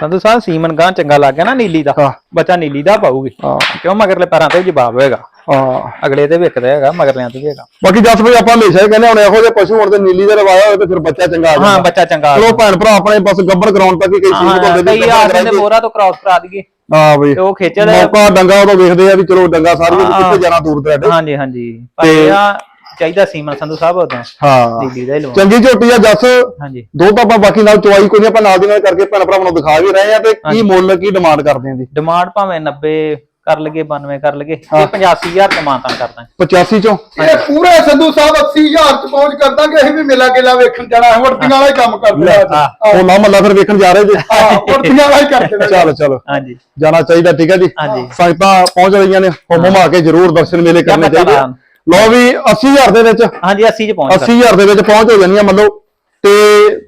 ਸੰਧੂ ਸਾਹਿਬ ਸੀਮਨ ਗਾਂ ਚੰਗਾ ਲੱਗ ਗਿਆ ਨਾ ਨੀਲੀ ਦਾ। ਹਾਂ। ਬੱਚਾ ਨੀਲੀ ਦਾ ਪਾਊਗੀ। ਹਾਂ। ਕਿਉਂ ਮਗਰਲੇ ਪੈਰਾਂ ਤੇ ਜਵਾਬ ਹੋਏਗਾ? ਹਾਂ। ਅਗਲੇ ਤੇ ਵਿਕਦਾ ਹੈਗਾ ਮਗਰਲਿਆਂ ਤੇ ਵੀ ਹੈਗਾ। ਬਾਕੀ ਜਸ ਭਾਈ ਆਪਾਂ ਹਮੇਸ਼ਾ ਹੀ ਕਹਿੰਦੇ ਹੁਣ ਇਹੋ ਜਿਹੇ ਪਸ਼ੂ ਹੁਣ ਤੇ ਨੀਲੀ ਦੇ ਰਵਾਇਆ ਹੋਵੇ ਤੇ ਫਿਰ ਬੱਚਾ ਚੰਗਾ ਆ ਹਾਂ ਜਾਂਦਾ ਬੱਚਾ ਚੰਗਾ ਆ ਚਲੋ ਭੈਣ ਭਰਾ ਆਪਣੇ ਬਸ ਗੱਬਰ ਕਰਾਉਣ ਤੱਕ ਹੀ ਕਈ ਹਾਂ ਸੀਮਤ ਹੁੰਦੇ ਕਈ ਆ ਜਾਂਦੇ ਬੋਰਾ ਤੋਂ ਕ੍ਰਾਸ ਕਰਾ ਦਈਏ। ਹਾਂ ਬਈ ਤੇ ਉਹ ਖੇਚਲ ਮੌਕਾ ਡੰਗਾ ਉਦੋਂ ਵੇਖਦੇ ਆ ਵੀ ਚਲੋ ਡੰਗਾ ਸਾਰੀਆਂ ਹਾਂ। ਕਿੱਥੇ ਜਾਣਾ ਦੂਰ ਦਰਾਡੇ ਹਾਂਜੀ ਹਾਂਜੀ। ਪਰ ਤੇ- ਇਹ ਆ ਚਾਹੀਦਾ ਸੀਮਨ ਸੰਧੂ ਸਾਹਿਬ ਉਦੋਂ। ਹਾਂ। ਨੀਲੀ ਦਾ ਹੀ ਲਵਾਉਣਾ। ਚੰਗੀ ਝੋਟੀ ਆ ਜੱਸ। ਹਾਂਜੀ। ਦੋ ਤਾਂ ਆਪਾਂ ਬਾਕੀ ਨਾਲ ਚਵਾਈ ਕੋਈ ਨਹੀਂ ਆਪਾਂ ਨਾਲ ਦੀ ਨਾਲ ਕਰਕੇ ਭੈਣ ਭਰਾਵਾਂ ਨੂੰ ਦਿਖਾ ਵੀ ਰਹੇ ਆ ਤੇ ਕੀ ਮੁੱਲ ਕੀ ਡਿਮਾਂਡ ਕਰਦੇ ਆਂ ਦੀ ਡਿਮਾਂਡ ਭਾਵੇਂ 90 ਕਰ ਲਗੇ 92 ਕਰ ਲਗੇ ਇਹ 85000 ਕਮਾਤਾਂ ਕਰਦਾ 85 ਚੋਂ? ਇਹ ਪੂਰੇ ਸੰਧੂ ਸਾਹਿਬ 80000 ਚ ਪਹੁੰਚ ਕਰ ਦਾਂਗੇ ਅਸੀਂ ਵੀ ਮੇਲਾ ਗੇਲਾ ਵੇਖਣ ਜਾਣਾ ਹੈ। ਵਰਤੀਆਂ ਵਾਲਾ ਹੀ ਕੰਮ ਕਰਦੇ ਆ। ਉਹ ਨਾ ਮੱਲਾ ਫਿਰ ਵੇਖਣ ਜਾ ਰਹੇ ਜੀ। ਹਾਂ ਵਰਤੀਆਂ ਵਾਲਾ ਹੀ ਕਰਦੇ ਚਲੋ ਚਲੋ। ਹਾਂਜੀ। ਜਾਣਾ ਚਾਹੀਦਾ ਠੀਕ ਹੈ ਜੀ। ਹਾਂਜੀ। ਸੰਗਤਾਂ ਪਹੁੰਚ ਰਹੀਆਂ ਨੇ ਹੁਮ ਹੁਮਾ ਕੇ ਜ਼ਰੂਰ ਦਰਸ਼ਨ ਮੇਲੇ ਕਰਨੇ ਚਾਹੀਦੇ ਆ। ਲਓ ਵੀ 80000 ਦੇ ਵਿੱਚ। ਹਾਂਜੀ 80 ਚ ਪਹੁੰਚ 80000 ਦੇ ਵਿੱਚ ਪਹੁੰਚ ਹੋ ਜਾਣੀਆਂ ਮੰਨ ਲਓ। ਤੇ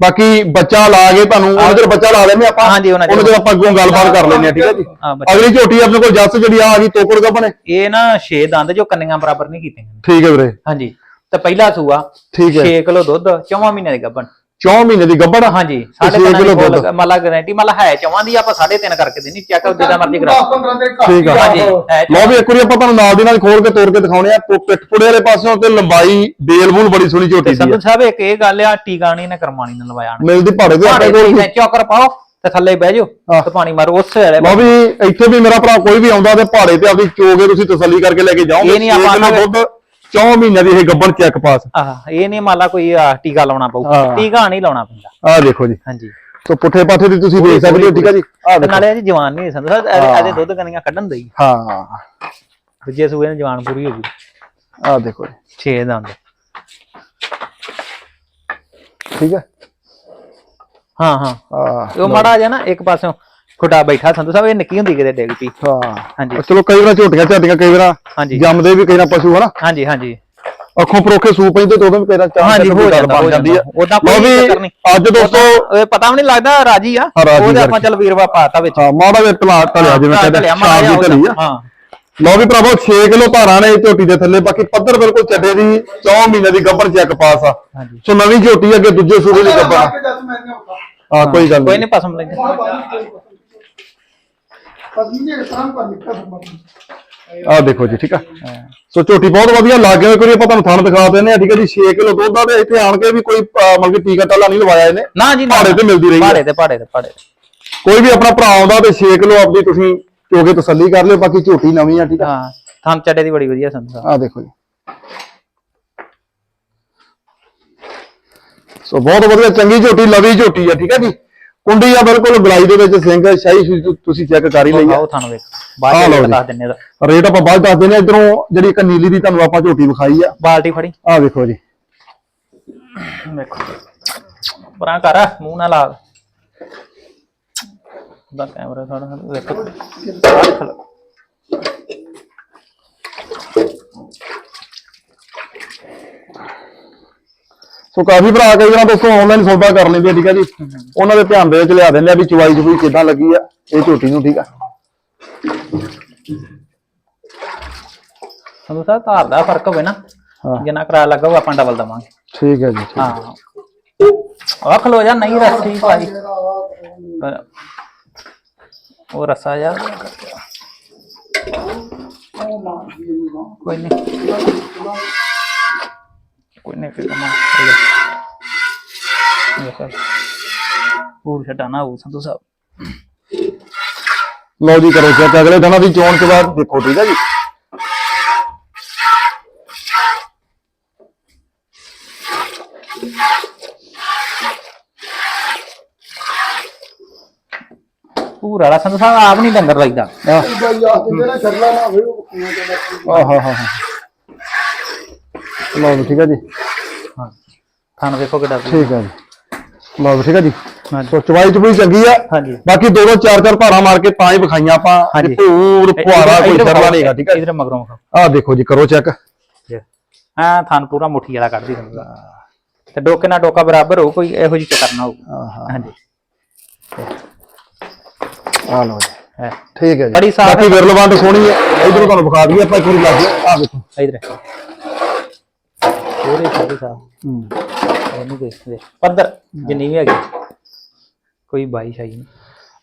ਬਾਕੀ ਬੱਚਾ ਲਾ ਕੇ ਤੁਹਾਨੂੰ ਉਹਨਾਂ ਚਿਰ ਬੱਚਾ ਲਾ ਲੈਂਦੇ ਆਪਾਂ। ਹਾਂਜੀ, ਉਹਨਾਂ ਚਿਰ। ਉਹਨਾਂ ਚਿਰ ਆਪਾਂ ਅੱਗੋਂ ਗੱਲਬਾਤ ਕਰ ਲੈਂਦੇ ਆ ਠੀਕ ਹੈ ਜੀ। ਹਾਂ, ਬੱਚਾ। ਅਗਲੀ ਝੋਟੀ ਆਪਣੇ ਕੋਲ ਜੱਸ ਜਿਹੜੀ ਆ ਗਈ ਤੋਕੜ ਗੱਬਣੇ ਇਹ ਨਾ 6 ਦੰਦ ਜੋ ਕੰਨੀਆਂ ਬਰਾਬਰ ਨਹੀਂ ਕੀਤੇ ਠੀਕ ਹੈ ਵੀਰੇ। ਹਾਂਜੀ ਤੇ ਪਹਿਲਾ ਸੂਆ ਠੀਕ ਹੈ। 6 ਕਿਲੋ ਦੁੱਧ 4 ਮਹੀਨੇ ਦੀ ਗੱਭਣ। 4 ਮਹੀਨੇ ਦੀ ਗੱਬੜ ਹਾਂਜੀ ਸਾਢੇ ਕਿੱਲੋ ਕਿਲੋ ਦੁੱਧ। ਗਾਰੰਟੀ ਮਤਲਬ ਹੈ ਚਵਾਂ ਦੀ ਆਪਾਂ 3.5 ਕਰਕੇ ਦੇਣੀ ਚੈੱਕ ਜਿੱਦਾਂ ਮਰਜ਼ੀ ਕਰਾ 15 ਦੇ ਘਰ ਠੀਕ ਆ। ਹਾਂਜੀ ਲਓ ਵੀ ਇੱਕ ਵਾਰੀ ਆਪਾਂ ਤੁਹਾਨੂੰ ਨਾਲ ਦੀ ਨਾਲ ਖੋਲ ਕੇ ਤੋੜ ਕੇ ਦਿਖਾਉਣੇ ਆ। ਪੁ- ਪਿੱਠ ਪੁੜੇ ਵਾਲੇ ਪਾਸਿਓਂ ਤੇ ਲੰਬਾਈ ਬੇਲ ਬੂਲ ਬੜੀ ਸੋਹਣੀ ਝੋਟੀ ਤੇ ਦੀ ਸੰਧੂ ਸਾਹਿਬ ਇੱਕ ਇਹ ਗੱਲ ਆ ਟੀਕਾਣੀ ਨੇ ਕਰਮਾਣੀ ਨੇ ਲਵਾਇਆ ਮਿਲਦੀ ਭਾੜੇ ਦੇ ਆਪਣੇ ਕੋਲ ਚੌਕਰ ਪਾਓ ਤੇ ਥੱਲੇ ਬਹਿ ਜਾਓ। ਤੇ ਪਾਣੀ ਮਾਰੋ ਉਸ ਵੇਲੇ ਲਓ ਵੀ ਇੱਥੇ ਵੀ ਮੇਰਾ ਭਰਾ ਕੋਈ ਵੀ ਆਉਂਦਾ ਤੇ ਭਾੜੇ ਤੇ ਆਪਦੀ ਚੋਗੇ ਤੁਸੀਂ ਤਸੱਲੀ ਕਰਕੇ ਲੈ ਕੇ ਜਾਓਗੇ। ਇਹ ਨਹੀਂ ਆਪਾਂ ਦੁੱਧ 4 ਮਹੀਨੇ ਦੀ ਇਹ ਗੱਬਣ ਚੈੱਕ ਪਾਸ ਆਹ ਇਹ ਨਹੀਂ ਮੰਨ ਲਾ ਕੋਈ ਆਹ, ਟੀਕਾ ਲਾਉਣਾ ਪਊ। ਹਾਂ। ਟੀਕਾ ਨਹੀਂ ਲਾਉਣਾ ਪੈਂਦਾ। ਆਹ ਦੇਖੋ ਜੀ। ਹਾਂਜੀ। ਸੋ ਪੁੱਠੇ ਪਾਠੇ ਦੀ ਤੁਸੀਂ ਦੇਖ ਸਕਦੇ ਹੋ ਠੀਕ ਹੈ ਜੀ? ਤੇ ਦੇਖੋ। ਨਾਲੇ ਇਹ ਜਵਾਨ ਨਹੀਂ ਇਹਦੇ- ਇਹਦੇ ਦੁੱਧ ਕੰਨੀਆਂ ਕੱਢਣ ਦੇਈ। ਹਾਂ। ਦੂਜੇ ਸੂਏ ਨੇ ਜਵਾਨ ਪੂਰੀ ਹੋ ਗਈ। ਆਹ ਦੇਖੋ ਜੀ। 6 ਦੰਦ। ਠੀਕ ਹੈ ਹਾਂ ਹਾਂ। ਆਹ ਉਹ ਮਾੜਾ ਜਿਹਾ ਨਾ ਇੱਕ ਪਾਸਿਓਂ ਖੁੱਡਾ ਬੈਠਾ ਸੰਧੂ ਸਾਹਿਬ ਇਹ ਨਿੱਕੀ ਹੁੰਦੀ ਕਿਤੇ ਡਿੱਗ ਪਈ। ਹਾਂ। ਹਾਂਜੀ। ਚਲੋ ਕਈ ਵਾਰ ਝੋਟੀਆਂ ਝਾਟੀਆਂ ਕਈ ਵਾਰ ਹਾਂਜੀ। ਜੰਮਦੇ ਵੀ ਕਈ ਨਾ ਪਸ਼ੂ ਹਨਾ? ਹਾਂਜੀ ਹਾਂਜੀ। ਅੱਖੋਂ ਪਰੋਖੇ ਸੂ ਪੈਂਦੇ ਤੇ ਉਦੋਂ ਵੀ ਕਈ ਨਾ ਚਾਹ ਹਾਂਜੀ ਹੋ ਜਾਂਦਾ ਹੋ ਜਾਂਦੀ ਜਾਂਦਾ। ਆ। ਉਹਦਾ ਲਓ ਕੋਈ ਵੀ ਚੱਕਰ ਨਹੀਂ। ਅੱਜ ਦੋਸਤੋ ਇਹ ਪਤਾ ਵੀ ਨਹੀਂ ਲੱਗਦਾ ਰਾਜੀ ਆ। ਹਾਂ, ਰਾਜੀ ਉਹਦੇ ਆਪਾਂ ਕਰਕੇ। ਚੱਲ ਵੀਰਵਾ ਪਾਤਾ ਵਿੱਚ। ਹਾਂ ਮਾੜਾ ਜਿਹਾ ਤਲਾ ਤਲਿਆ ਜਿਵੇਂ ਕਹਿੰਦੇ ਢਲਿਆ ਸ਼ਾਮ ਦੀ ਆ। ਹਾਂ। ਲਓ ਵੀ ਭਰਾਵੋ 6 ਕਿਲੋ ਧਾਰਾਂ ਨੇ ਝੋਟੀ ਦੇ ਥੱਲੇ ਬਾਕੀ ਪੱਧਰ ਬਿਲਕੁਲ ਚੱਡੇ ਦੀ 4 ਮਹੀਨੇ ਦੀ ਗੱਭਣ ਚੈੱਕ ਪਾਸ ਆ। ਹਾਂਜੀ। ਸੋ ਨਵੀਂ ਝੋਟੀ ਅੱਗੇ ਦੂਜੇ ਸੂਬੇ ਦੀ ਗੱਭਣ ਆ। ਕੋਈ ਗੱਲ ਕੋਈ ਨਹੀਂ। ਨਹੀਂ ਪਸਮ ਲੈਂਦੇ। ਪਤਨੀ ਨੇ ਸਾਮ ਪਰ ਨਿਕਲ ਸਕਦਾ ਆ ਦੇਖੋ ਜੀ ਠੀਕ ਆ? ਸੋ ਝੋਟੀ ਬਹੁਤ ਵਧੀਆ ਲੱਗ ਗਿਆ ਕੋਈ ਆਪਾਂ ਤੁਹਾਨੂੰ ਥਣ ਦਿਖਾ ਦਿੰਦੇ ਆ ਠੀਕ ਹੈ ਜੀ 6 ਕਿਲੋ ਦੁੱਧ ਆ ਤੇ ਇੱਥੇ ਆਣ ਕੇ ਵੀ ਕੋਈ ਮਤਲਬ ਕਿ ਟੀਕਾ ਟਾਲਾ ਨਹੀਂ ਲਵਾਇਆ ਇਹਨੇ। ਨਾ ਜੀ ਨਾ। ਭਾੜੇ ਤੇ ਮਿਲਦੀ ਰਹੀ ਆ। ਭਾੜੇ ਤੇ ਭਾੜੇ ਤੇ ਤੇ। ਕੋਈ ਵੀ ਆਪਣਾ ਭਰਾ ਆਉਂਦਾ ਤੇ 6 ਕਿਲੋ ਆਪਦੀ ਤੁਸੀਂ ਚੋਗੇ ਤਸੱਲੀ ਕਰ ਲਿਓ ਬਾਕੀ ਝੋਟੀ ਨਵੀਂ ਆ ਠੀਕ ਆ? ਹਾਂ ਥੰਮ ਚੱਡੇ ਦੀ ਬੜੀ ਵਧੀਆ ਸਾਹਿਬ ਆ ਦੇਖੋ ਜੀ। ਸੋ ਬਹੁਤ ਵਧੀਆ ਚੰਗੀ ਝੋਟੀ ਲਵੀ ਝੋਟੀ ਆ ਠੀਕ ਹੈ ਜੀ? ਕੁੰਡੀ ਆ ਬਿਲਕੁਲ ਗਲਾਈ ਦੇ ਵਿੱਚ ਸਿੰਘ ਸ਼ਾਹੀ ਤੁਸੀਂ ਚੈੱਕ ਕਰ ਹੀ ਲਈ ਆ। ਆਓ ਤੁਹਾਨੂੰ ਵੇਖ ਆਹ ਬਾਅਦ ਲਓ ਵਿੱਚ ਜੀ। ਦੱਸ ਦਿੰਨੇ ਦਾ ਰੇਟ ਆਪਾਂ ਬਾਅਦ ਦੱਸ ਦਿੰਦੇ ਆ ਇਧਰੋਂ ਜਿਹੜੀ ਇੱਕ ਨੀਲੀ ਦੀ ਤੁਹਾਨੂੰ ਆਪਾਂ ਝੋਟੀ ਵਿਖਾਈ ਆ। ਬਾਲਟੀ ਫੜੀ। ਆ ਵੇਖੋ ਜੀ। ਵੇਖੋ। ਪਰਾਂ ਕਰ ਮੂੰਹ ਨਾ ਲਾ। ਦਾ ਕੈਮਰਾ ਥੋੜਾ ਵੇਖੋ ਆਹ ਦੇਖ ਲਓ। ਸੋ ਕਾਫੀ ਭਰਾ ਕਈ ਵਾਰ ਦੋਸਤੋ ਆਨਲਾਈਨ ਸੌਦਾ ਕਰ ਲੈਂਦੇ ਆ ਠੀਕ ਹੈ ਜੀ। ਉਹਨਾਂ ਦੇ ਧਿਆਨ ਦੇ ਵਿੱਚ ਲਿਆ ਦਿੰਦੇ ਆ ਵੀ ਚੁਵਾਈ ਚੁਵਾਈ ਕਿਦਾਂ ਲੱਗੀ ਆ ਇਹ ਝੋਟੀ ਨੂੰ ਠੀਕ ਆ। ਸੰਧੂ ਸਾਹਿਬ ਧਾਰ ਦਾ ਫ਼ਰਕ ਹੋਵੇ ਨਾ ਹਾਂ। ਜਿੰਨਾ ਲੱਗਾ ਉਹ ਆਪਾਂ ਡਬਲ ਦਵਾਂਗੇ। ਠੀਕ ਹੈ ਜੀ ਠੀਕ ਹਾਂ। ਉਹ ਖਲੋ ਜਾ ਨਹੀਂ ਰੱਸੀ ਭਾਈ ਪਰ ਉਹ ਰਸਾ ਜਾ। ਕੋਈ ਨਹੀਂ ਕੋਈ ਨਹੀਂ ਫਿਰ ਕਮਾ ਪੂਰ ਛਡਾਣਾ ਉਹ ਸੰਧੂ ਸਾਹਿਬ। ਲਓ ਜੀ ਕਰੋ ਚੈੱਕ ਅਗਲੇ ਦਿਨਾਂ ਦੀ ਚੋਣ ਤੋਂ ਬਾਅਦ ਦੇਖੋ ਠੀਕ ਹੈ ਜੀ? ਪੂਰ ਵਾਲਾ ਸੰਧੂ ਸਾਹਿਬ ਆਪ ਨਹੀਂ ਡੰਗਰ ਲੱਗਦਾ ਆਹ। ਆਹ ਹਾਂ ਹਾਂ ਹਾਂ ਲਓ ਜੀ ਠੀਕ ਹੈ ਜੀ? ਹਾਂ। ਖਾਣ ਵੇਖੋ ਕਿੱਡਾ ਠੀਕ ਹੈ ਜੀ। ਲਓ ਜੀ ਠੀਕ ਹੈ ਜੀ। ਹਾਂਜੀ ਸੋ ਚਵਾਈ ਚੁਵਾਈ ਚੰਗੀ ਆ। ਹਾਂਜੀ ਬਾਕੀ ਦੋ ਦੋ ਚਾਰ ਚਾਰ ਭਾਰਾ ਮਾਰ ਕੇ ਤਾਂ ਹੀ ਵਿਖਾਈਆਂ ਆਪਾਂ। ਹਾਂਜੀ। ਭੂਰ ਫੁਹਾਰਾ ਕੋਈ ਸਰਵਾ ਨਹੀਂਗਾ ਠੀਕ ਹੈ ਇਧਰ ਮਗਰੋਂ ਵਿਖਾਓ। ਆਹ ਦੇਖੋ ਜੀ ਕਰੋ ਚੈੱਕ। ਹਾਂ ਥਾਨ ਪੂਰਾ ਮੁੱਠੀ ਵਾਲਾ ਕੱਢਦੀ ਹੁੰਦਾ ਤੇ ਡੋਕੇ ਨਾਲ ਡੋਕਾ ਬਰਾਬਰ ਹੋ ਕੋਈ ਇਹੋ ਜਿਹੀ ਚੱਕਰ ਨਾ ਹੋ ਆਹ। ਹਾਂ ਹਾਂਜੀ ਆ ਲਓ ਜੀ। ਹੈ। ਠੀਕ ਹੈ ਜੀ। ਬੜੀ ਸਾਫ਼ ਬਾਕੀ ਵਿਰਲਵੰਡ ਸੋਹਣੀ ਹੈ ਇਧਰੋਂ ਤੁਹਾਨੂੰ ਵਿਖਾ ਦਈਏ ਆਪਾਂ ਇੱਕ ਵਾਰੀ ਲੱਗ ਆ ਦੇਖੋ। ਇਧਰ। ਉਹਦੇ ਸਾਡੇ ਸਾਹਿਬ ਹੂੰ। ਇਹਨੂੰ ਦੇਖ ਦੇ ਪੱਧਰ ਜਿੰਨੀ ਵੀ ਹੈਗੀ। ਕੋਈ ਬਾਈ ਸ਼ਾਈ ਨਹੀਂ।